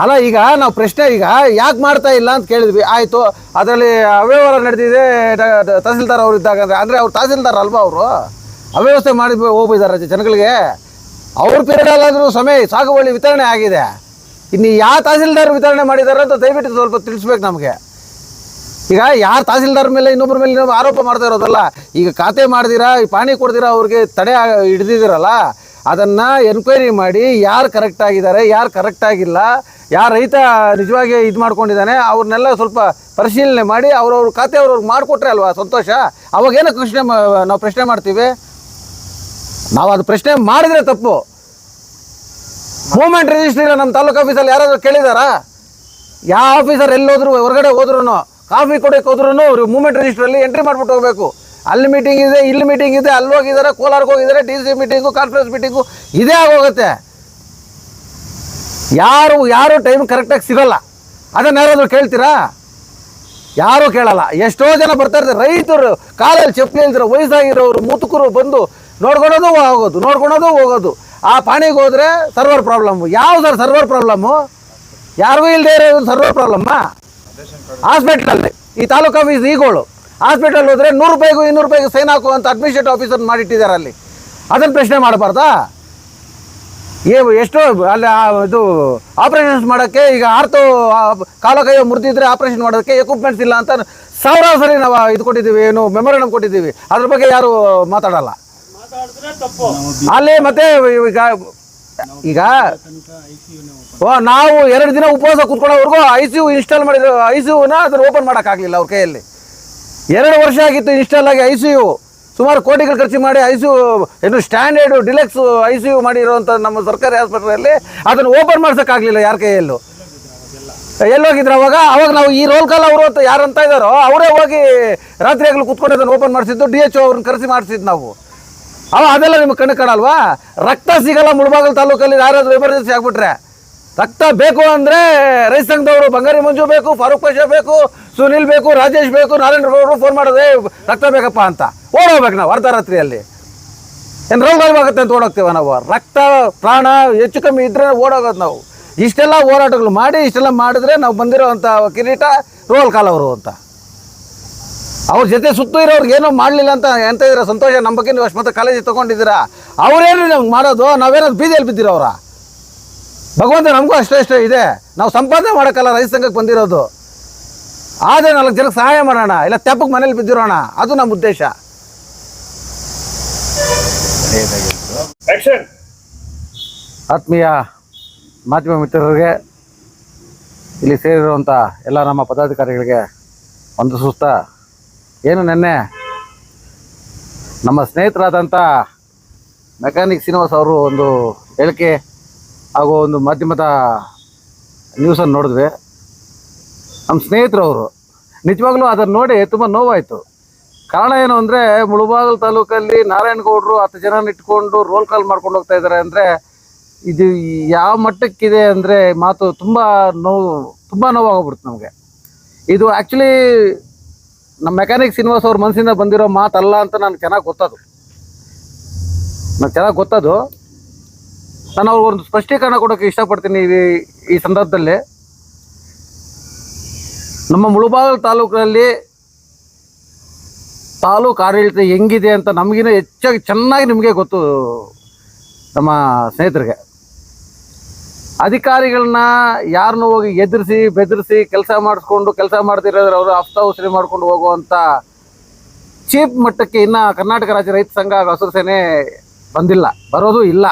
ಅಲ್ಲ, ಈಗ ನಾವು ಪ್ರಶ್ನೆ, ಈಗ ಯಾಕೆ ಮಾಡ್ತಾ ಇಲ್ಲ ಅಂತ ಕೇಳಿದ್ವಿ. ಆಯಿತು, ಅದರಲ್ಲಿ ಅವ್ಯವಹಾರ ನಡೆದಿದೆ ತಹಸೀಲ್ದಾರ್ ಅವರು ಇದ್ದಾಗ ಅಂದರೆ ಅಂದರೆ ಅವ್ರು ತಹಸೀಲ್ದಾರ್ ಅಲ್ವಾ ಅವರು? ಅವ್ಯವಸ್ಥೆ ಮಾಡಿ ಹೋಗ್ಬಿದ್ದಾರೆ ಜನಗಳಿಗೆ. ಅವ್ರ ಪೀರಿಯಡಲ್ಲಾದರೂ ಸಮಯ, ಸಾಗುವಳಿ ವಿತರಣೆ ಆಗಿದೆ. ಇನ್ನು ಯಾವ ತಹಸೀಲ್ದಾರ್ ವಿತರಣೆ ಮಾಡಿದ್ದಾರೆ ಅಂತ ದಯವಿಟ್ಟು ಸ್ವಲ್ಪ ತಿಳಿಸ್ಬೇಕು ನಮಗೆ. ಈಗ ಯಾರು ತಹಸೀಲ್ದಾರ್ ಮೇಲೆ ಇನ್ನೊಬ್ಬರ ಮೇಲೆ ಇನ್ನೊಬ್ಬ ಆರೋಪ ಮಾಡ್ತಾ ಇರೋದಲ್ಲ, ಈಗ ಖಾತೆ ಮಾಡಿದಿರಾ, ಈ ಪಾಣಿ ಕೊಡ್ದಿರಾ, ಅವ್ರಿಗೆ ತಡೆ ಹಿಡಿದಿದ್ದೀರಲ್ಲ ಅದನ್ನು ಎನ್ಕ್ವೈರಿ ಮಾಡಿ ಯಾರು ಕರೆಕ್ಟ್ ಆಗಿದ್ದಾರೆ, ಯಾರು ಕರೆಕ್ಟ್ ಆಗಿಲ್ಲ, ಯಾರು ರೈತ ನಿಜವಾಗಿ ಇದು ಮಾಡ್ಕೊಂಡಿದ್ದಾನೆ, ಅವ್ರನ್ನೆಲ್ಲ ಸ್ವಲ್ಪ ಪರಿಶೀಲನೆ ಮಾಡಿ ಅವ್ರವ್ರ ಖಾತೆ ಅವ್ರವ್ರಿಗೆ ಮಾಡಿಕೊಟ್ರೆ ಅಲ್ವಾ ಸಂತೋಷ? ಅವಾಗೇನೋ ಪ್ರಶ್ನೆ ನಾವು ಪ್ರಶ್ನೆ ಮಾಡ್ತೀವಿ? ನಾವು ಅದು ಪ್ರಶ್ನೆ ಮಾಡಿದ್ರೆ ತಪ್ಪು. ಮೂಮೆಂಟ್ ರಿಜಿಸ್ಟ್ರಿ ನಮ್ಮ ತಾಲೂಕು ಆಫೀಸಲ್ಲಿ ಯಾರಾದರೂ ಕೇಳಿದಾರಾ? ಯಾವ ಆಫೀಸರ್ ಎಲ್ಲಿ ಹೋದ್ರು, ಹೊರಗಡೆ ಹೋದ್ರು ಕಾಫಿ ಕೊಡಕ್ಕೆ ಹೋದ್ರು ಅವರು ಮೂಮೆಂಟ್ ರಿಜಿಸ್ಟ್ರಲ್ಲಿ ಎಂಟ್ರಿ ಮಾಡ್ಬಿಟ್ಟು ಹೋಗಬೇಕು. ಅಲ್ಲಿ ಮೀಟಿಂಗ್ ಇದೆ, ಇಲ್ಲಿ ಮೀಟಿಂಗ್ ಇದೆ, ಅಲ್ಲಿ ಹೋಗಿದ್ದಾರೆ ಕೋಲಾರ್ಗೆ ಹೋಗಿದ್ದಾರೆ D C meeting conference meeting ಇದೇ ಆಗೋಗುತ್ತೆ. ಯಾರು ಯಾರು ಟೈಮ್ ಕರೆಕ್ಟಾಗಿ ಸಿಗೋಲ್ಲ. ಅದನ್ನು ಯಾರಾದರೂ ಕೇಳ್ತೀರಾ? ಯಾರೂ ಕೇಳಲ್ಲ. ಎಷ್ಟೋ ಜನ ಬರ್ತಾ ಇರ್ತಾರೆ. ರೈತರು, ಕಾಲಲ್ಲಿ ಚಪ್ಪಲಿ ಇಲ್ದಿರೋ ವಯಸ್ಸಾಗಿರೋರು ಮುತುಕರು ಬಂದು ನೋಡ್ಕೊಳೋದು ಹೋಗೋದು ನೋಡ್ಕೊಳೋದು ಹೋಗೋದು. ಆ ಪಾಣಿಗೆ ಹೋದ್ರೆ ಸರ್ವರ್ ಪ್ರಾಬ್ಲಮ್ ಯಾವ ಸರ್ ಸರ್ವರ್ ಪ್ರಾಬ್ಲಮ್ಮು ಯಾರಿಗೂ ಇಲ್ಲದೆ ಇರೋದು ಸರ್ವರ್ ಪ್ರಾಬ್ಲಮ್ಮ ಹಾಸ್ಪಿಟ್ಲಲ್ಲಿ ಈ ತಾಲೂಕು ಆಫೀಸ್ ಈಗೋಳು. ಹಾಸ್ಪಿಟಲ್ ಹೋದ್ರೆ ನೂರು ರೂಪಾಯಿಗೂ ಇನ್ನೂರು ರೂಪಾಯಿಗೂ ಸೈನ್ ಹಾಕು ಅಂತ ಆಫೀಸರ್ ಮಾಡಿಟ್ಟಿದ್ದಾರೆ ಅಲ್ಲಿ. ಅದನ್ನು ಪ್ರಶ್ನೆ ಮಾಡಬಾರ್ದಾ? ಏ, ಎಷ್ಟು ಅಲ್ಲಿ ಇದು ಆಪರೇಷನ್ಸ್ ಮಾಡೋಕ್ಕೆ ಈಗ ಆರ್ತೋ ಕಾಲ ಕೈಯೋ ಮುರಿದಿದ್ರೆ ಆಪರೇಷನ್ ಮಾಡೋದಕ್ಕೆ ಎಕ್ವಿಪ್ಮೆಂಟ್ಸ್ ಇಲ್ಲ ಅಂತ ಸಾವಿರಾರು ಸರಿ ನಾವು ಇದು ಕೊಟ್ಟಿದ್ದೀವಿ ಏನು ಮೆಮೊರಂಡಮ್ ಕೊಟ್ಟಿದ್ದೀವಿ. ಅದ್ರ ಬಗ್ಗೆ ಯಾರು ಮಾತಾಡಲ್ಲ. ಅಲ್ಲಿ ಮತ್ತೆ ಈಗ ಈಗ ಓ, ನಾವು ಎರಡು ದಿನ ಉಪವಾಸ ಕುತ್ಕೊಳ್ಳೋವರೆಗೂ ಐ ಸಿ ಯು ಇನ್ಸ್ಟಾಲ್ ಮಾಡಿದ್ರು. ಐ ಸಿ ಯುನ ಅದನ್ನು ಓಪನ್ ಮಾಡೋಕ್ಕಾಗಲಿಲ್ಲ ಅವ್ರ ಕೈಯಲ್ಲಿ. ಎರಡು ವರ್ಷ ಆಗಿತ್ತು ಇನ್ಸ್ಟಾಲ್ ಆಗಿ ಐ ಸಿ ಯು. ಸುಮಾರು ಕೋಟಿಗಳು ಖರ್ಚು ಮಾಡಿ ಐ ಸಿ ಯು ಏನು standard deluxe I C U ಮಾಡಿರುವಂಥ ನಮ್ಮ ಸರ್ಕಾರಿ ಆಸ್ಪತ್ರೆಯಲ್ಲಿ ಅದನ್ನು ಓಪನ್ ಮಾಡ್ಸೋಕ್ಕಾಗಲಿಲ್ಲ ಯಾರ ಕೈಯಲ್ಲೂ. ಎಲ್ಲೋಗಿದ್ರು ಅವಾಗ. ಅವಾಗ ನಾವು ಈ ರೋಲ್ ಕಾಲ್ ಅವರು ಅಂತ ಯಾರು ಅಂತ ಇದ್ದಾರೋ, ಅವರೇ ಹೋಗಿ ರಾತ್ರಿ ಆಗಲು ಕುತ್ಕೊಂಡು ಅದನ್ನು ಓಪನ್ ಮಾಡಿಸಿದ್ದು. ಡಿ ಎಚ್ ಅವ್ರನ್ನ ಕರೆಸಿ ಮಾಡಿಸಿದ್ದು ನಾವು. ಅವ ಅದೆಲ್ಲ ನಿಮ್ಗೆ ಕಣ್ಣು ಕಾಣಲ್ವಾ? ರಕ್ತ ಸಿಗಲ್ಲ ಮುಳಬಾಗಲ್ ತಾಲೂಕಲ್ಲಿ, ಯಾರಾದ್ರೂ ಎಮರ್ಜೆನ್ಸಿ ಆಗ್ಬಿಟ್ರೆ. ರಕ್ತ ಬೇಕು ಅಂದ್ರೆ ರೈತ ಸಂಘದವರು ಬಂಗಾರಿ ಮಂಜು ಬೇಕು, ಫಾರೂಕ್ ಪಾಷಾ ಬೇಕು, ಸುನಿಲ್ ಬೇಕು, ರಾಜೇಶ್ ಬೇಕು, ನಾರಾಯಣ ಅವರು ಫೋನ್ ಮಾಡಿದ್ರೆ ರಕ್ತ ಬೇಕಪ್ಪ ಅಂತ. ಓಡೋಗ್ಬೇಕು ನಾವು ಅರ್ಧರಾತ್ರಿಯಲ್ಲಿ. ಏನು ರೋಗವಾಗುತ್ತೆ ಅಂತ ಓಡೋಗ್ತೇವೆ ನಾವು? ರಕ್ತ, ಪ್ರಾಣ ಹೆಚ್ಚು ಕಮ್ಮಿ ಇದ್ರೆ ಓಡೋಗೋದು ನಾವು. ಇಷ್ಟೆಲ್ಲ ಹೋರಾಟಗಳು ಮಾಡಿ, ಇಷ್ಟೆಲ್ಲ ಮಾಡಿದ್ರೆ ನಾವು ಬಂದಿರೋವಂಥ ಕಿರೀಟ ರೋಲ್ ಕಾಲವರು ಅಂತ. ಅವ್ರ ಜೊತೆ ಸುತ್ತು ಇರೋರ್ಗೆ ಏನೋ ಮಾಡಲಿಲ್ಲ ಅಂತ ಎಂತ ಇದ್ದೀರಾ? ಸಂತೋಷ ನಮ್ಮ ಬಗ್ಗೆ ನೀವು ಅಷ್ಟು ಮತ್ತೆ ಕಾಲೇಜಿಗೆ ತೊಗೊಂಡಿದ್ದೀರಾ? ಅವರೇನು ನಮ್ಗೆ ಮಾಡೋದು? ನಾವೇನೋ ಬೀದಿಯಲ್ಲಿ ಬಿದ್ದಿರೋರ ಅವರ ಭಗವಂತ ನಮಗೂ ಅಷ್ಟೇ ಅಷ್ಟೇ ಇದೆ. ನಾವು ಸಂಪಾದನೆ ಮಾಡೋಕ್ಕಲ್ಲ ರೈತ ಸಂಘಕ್ಕೆ ಬಂದಿರೋದು. ಆದರೆ ನಾಲ್ಕು ಜನಕ್ಕೆ ಸಹಾಯ ಮಾಡೋಣ ಇಲ್ಲ ತೆಪ್ಪಕ್ಕೆ ಮನೇಲಿ ಬಿದ್ದಿರೋಣ ಅದು ನಮ್ಮ ಉದ್ದೇಶ. ಆತ್ಮೀಯ ಮಾಧ್ಯಮ ಮಿತ್ರರಿಗೆ ಇಲ್ಲಿ ಸೇರಿರುವಂಥ ಎಲ್ಲ ನಮ್ಮ ಪದಾಧಿಕಾರಿಗಳಿಗೆ ಒಂದು ಸುಸ್ತ ಏನು ನೆನ್ನೆ? ನಮ್ಮ ಸ್ನೇಹಿತರಾದಂಥ ಮೆಕ್ಯಾನಿಕ್ ಶ್ರೀನಿವಾಸ್ ಅವರು ಒಂದು ಹೇಳಿಕೆ ಹಾಗೂ ಒಂದು ಮಾಧ್ಯಮದ ನ್ಯೂಸನ್ನು ನೋಡಿದ್ವಿ. ನಮ್ಮ ಸ್ನೇಹಿತರು ಅವರು ನಿಜವಾಗ್ಲೂ ಅದನ್ನು ನೋಡಿ ತುಂಬ ನೋವಾಯಿತು. ಕಾರಣ ಏನು ಅಂದರೆ ಮುಳುಬಾಗಲ್ ತಾಲೂಕಲ್ಲಿ ನಾರಾಯಣಗೌಡರು ಹತ್ತು ಜನ ಇಟ್ಕೊಂಡು ರೋಲ್ ಕಾಲ್ ಮಾಡ್ಕೊಂಡು ಹೋಗ್ತಾ ಇದ್ದಾರೆ ಅಂದರೆ ಇದು ಯಾವ ಮಟ್ಟಕ್ಕಿದೆ ಅಂದರೆ ಮಾತು ತುಂಬ ನೋವು, ತುಂಬ ನೋವಾಗೋಗ್ಬಿಡ್ತು ನಮಗೆ. ಇದು ಆ್ಯಕ್ಚುಲಿ ನಮ್ಮ ಮೆಕ್ಯಾನಿಕ್ ಶ್ರೀನಿವಾಸ್ ಅವ್ರ ಮನಸ್ಸಿಂದ ಬಂದಿರೋ ಮಾತಲ್ಲ ಅಂತ ನಾನು ಚೆನ್ನಾಗಿ ಗೊತ್ತದು. ನನಗೆ ಚೆನ್ನಾಗಿ ಗೊತ್ತದು. ನಾನು ಅವ್ರಿಗೊಂದು ಸ್ಪಷ್ಟೀಕರಣ ಕೊಡೋಕ್ಕೆ ಇಷ್ಟಪಡ್ತೀನಿ ಈ ಈ ಸಂದರ್ಭದಲ್ಲಿ. ನಮ್ಮ ಮುಳುಬಾಗಲ್ ತಾಲೂಕಿನಲ್ಲಿ ತಾಲೂಕು ಆಡಳಿತ ಹೆಂಗಿದೆ ಅಂತ ನಮಗಿನ ಹೆಚ್ಚಾಗಿ ಚೆನ್ನಾಗಿ ನಿಮಗೆ ಗೊತ್ತು, ನಮ್ಮ ಸ್ನೇಹಿತರಿಗೆ. ಅಧಿಕಾರಿಗಳನ್ನ ಯಾರನ್ನು ಹೋಗಿ ಎದುರಿಸಿ, ಬೆದರಿಸಿ ಕೆಲಸ ಮಾಡಿಸ್ಕೊಂಡು, ಕೆಲಸ ಮಾಡ್ತಿರೋದ್ರೆ ಅವರು ಹಫ್ತಾ ಮಾಡ್ಕೊಂಡು ಹೋಗುವಂಥ ಚೀಪ್ ಮಟ್ಟಕ್ಕೆ ಇನ್ನು ಕರ್ನಾಟಕ ರಾಜ್ಯ ರೈತ ಸಂಘ ಹಸಿರು ಸೇನೆ ಬಂದಿಲ್ಲ, ಬರೋದು ಇಲ್ಲ.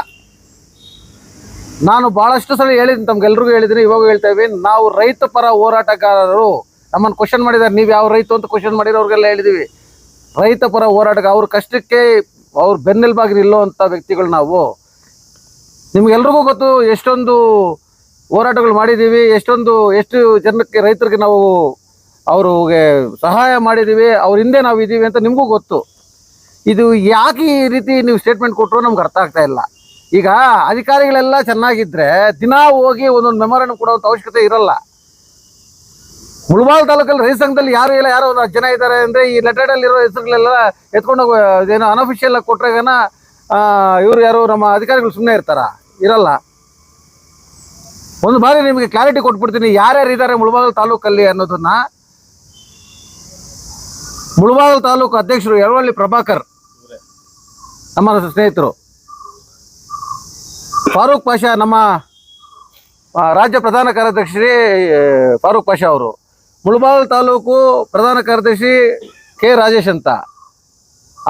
ನಾನು ಭಾಳಷ್ಟು ಸಲ ಹೇಳಿದ್ದೀನಿ, ತಮ್ಗೆಲ್ರಿಗೂ ಹೇಳಿದ್ದೀನಿ, ಇವಾಗ ಹೇಳ್ತಾ ನಾವು ರೈತ ಪರ ಹೋರಾಟಗಾರರು ನಮ್ಮನ್ನು ಕ್ವಶನ್ ಮಾಡಿದ್ದಾರೆ, ನೀವು ಯಾವ ರೈತ ಅಂತ ಕ್ವಶನ್ ಮಾಡಿರೋರಿಗೆಲ್ಲ ಹೇಳಿದ್ದೀವಿ ರೈತ ಪರ ಹೋರಾಟಗಾರ, ಅವ್ರ ಕಷ್ಟಕ್ಕೆ ಅವ್ರ ಬೆನ್ನೆಲುಬಾಗಿ ನಿಲ್ಲುವಂಥ ವ್ಯಕ್ತಿಗಳು ನಾವು. ನಿಮ್ಗೆಲ್ರಿಗೂ ಗೊತ್ತು ಎಷ್ಟೊಂದು ಹೋರಾಟಗಳು ಮಾಡಿದ್ದೀವಿ, ಎಷ್ಟೊಂದು, ಎಷ್ಟು ಜನಕ್ಕೆ, ರೈತರಿಗೆ ನಾವು ಅವ್ರಿಗೆ ಸಹಾಯ ಮಾಡಿದ್ದೀವಿ, ಅವ್ರ ಹಿಂದೆ ನಾವು ಇದ್ದೀವಿ ಅಂತ ನಿಮಗೂ ಗೊತ್ತು. ಇದು ಯಾಕೆ ಈ ರೀತಿ ನೀವು ಸ್ಟೇಟ್ಮೆಂಟ್ ಕೊಟ್ಟರು ನಮ್ಗೆ ಅರ್ಥ ಆಗ್ತಾ ಇಲ್ಲ. ಈಗ ಅಧಿಕಾರಿಗಳೆಲ್ಲ ಚೆನ್ನಾಗಿದ್ದರೆ ದಿನ ಹೋಗಿ ಒಂದೊಂದು ಮೆಮೊರನ್ನು ಕೊಡುವಂಥ ಅವಶ್ಯಕತೆ ಇರಲ್ಲ. ಮುಳಬಾಲ್ ತಾಲೂಕಲ್ಲಿ ರೈತ ಸಂಘದಲ್ಲಿ ಯಾರು ಇಲ್ಲ, ಯಾರೋ ಜನ ಇದ್ದಾರೆ ಅಂದರೆ ಈ ಲೆಟರ್ಡಲ್ಲಿರೋ ಹೆಸರುಗಳೆಲ್ಲ ಎತ್ಕೊಂಡು ಏನೋ ಅನಫಿಷಿಯಲ್ ಆಗಿ ಇವ್ರು ಯಾರು ನಮ್ಮ ಅಧಿಕಾರಿಗಳು ಸುಮ್ಮನೆ ಇರ್ತಾರ? ಇರಲ್ಲ. ಒಂದು ಬಾರಿ ನಿಮಗೆ ಕ್ಲಾರಿಟಿ ಕೊಟ್ಬಿಡ್ತೀನಿ. ಯಾರ್ಯಾರು ಇದ್ದಾರೆ ಮುಳಬಾಗಲ್ ತಾಲೂಕಲ್ಲಿ ಅನ್ನೋದನ್ನ. ಮುಳಬಾಗಲ್ ತಾಲೂಕು ಅಧ್ಯಕ್ಷರು ಯಳವಳ್ಳಿ ಪ್ರಭಾಕರ್, ನಮ್ಮ ಸ್ನೇಹಿತರು. ಫಾರೂಕ್ ಪಾಷಾ, ನಮ್ಮ ರಾಜ್ಯ ಪ್ರಧಾನ ಕಾರ್ಯದರ್ಶಿ ಫಾರೂಕ್ ಪಾಷಾ ಅವರು. ಮುಳಬಾಗಲ್ ತಾಲೂಕು ಪ್ರಧಾನ ಕಾರ್ಯದರ್ಶಿ ಕೆ ರಾಜೇಶ್ ಅಂತ.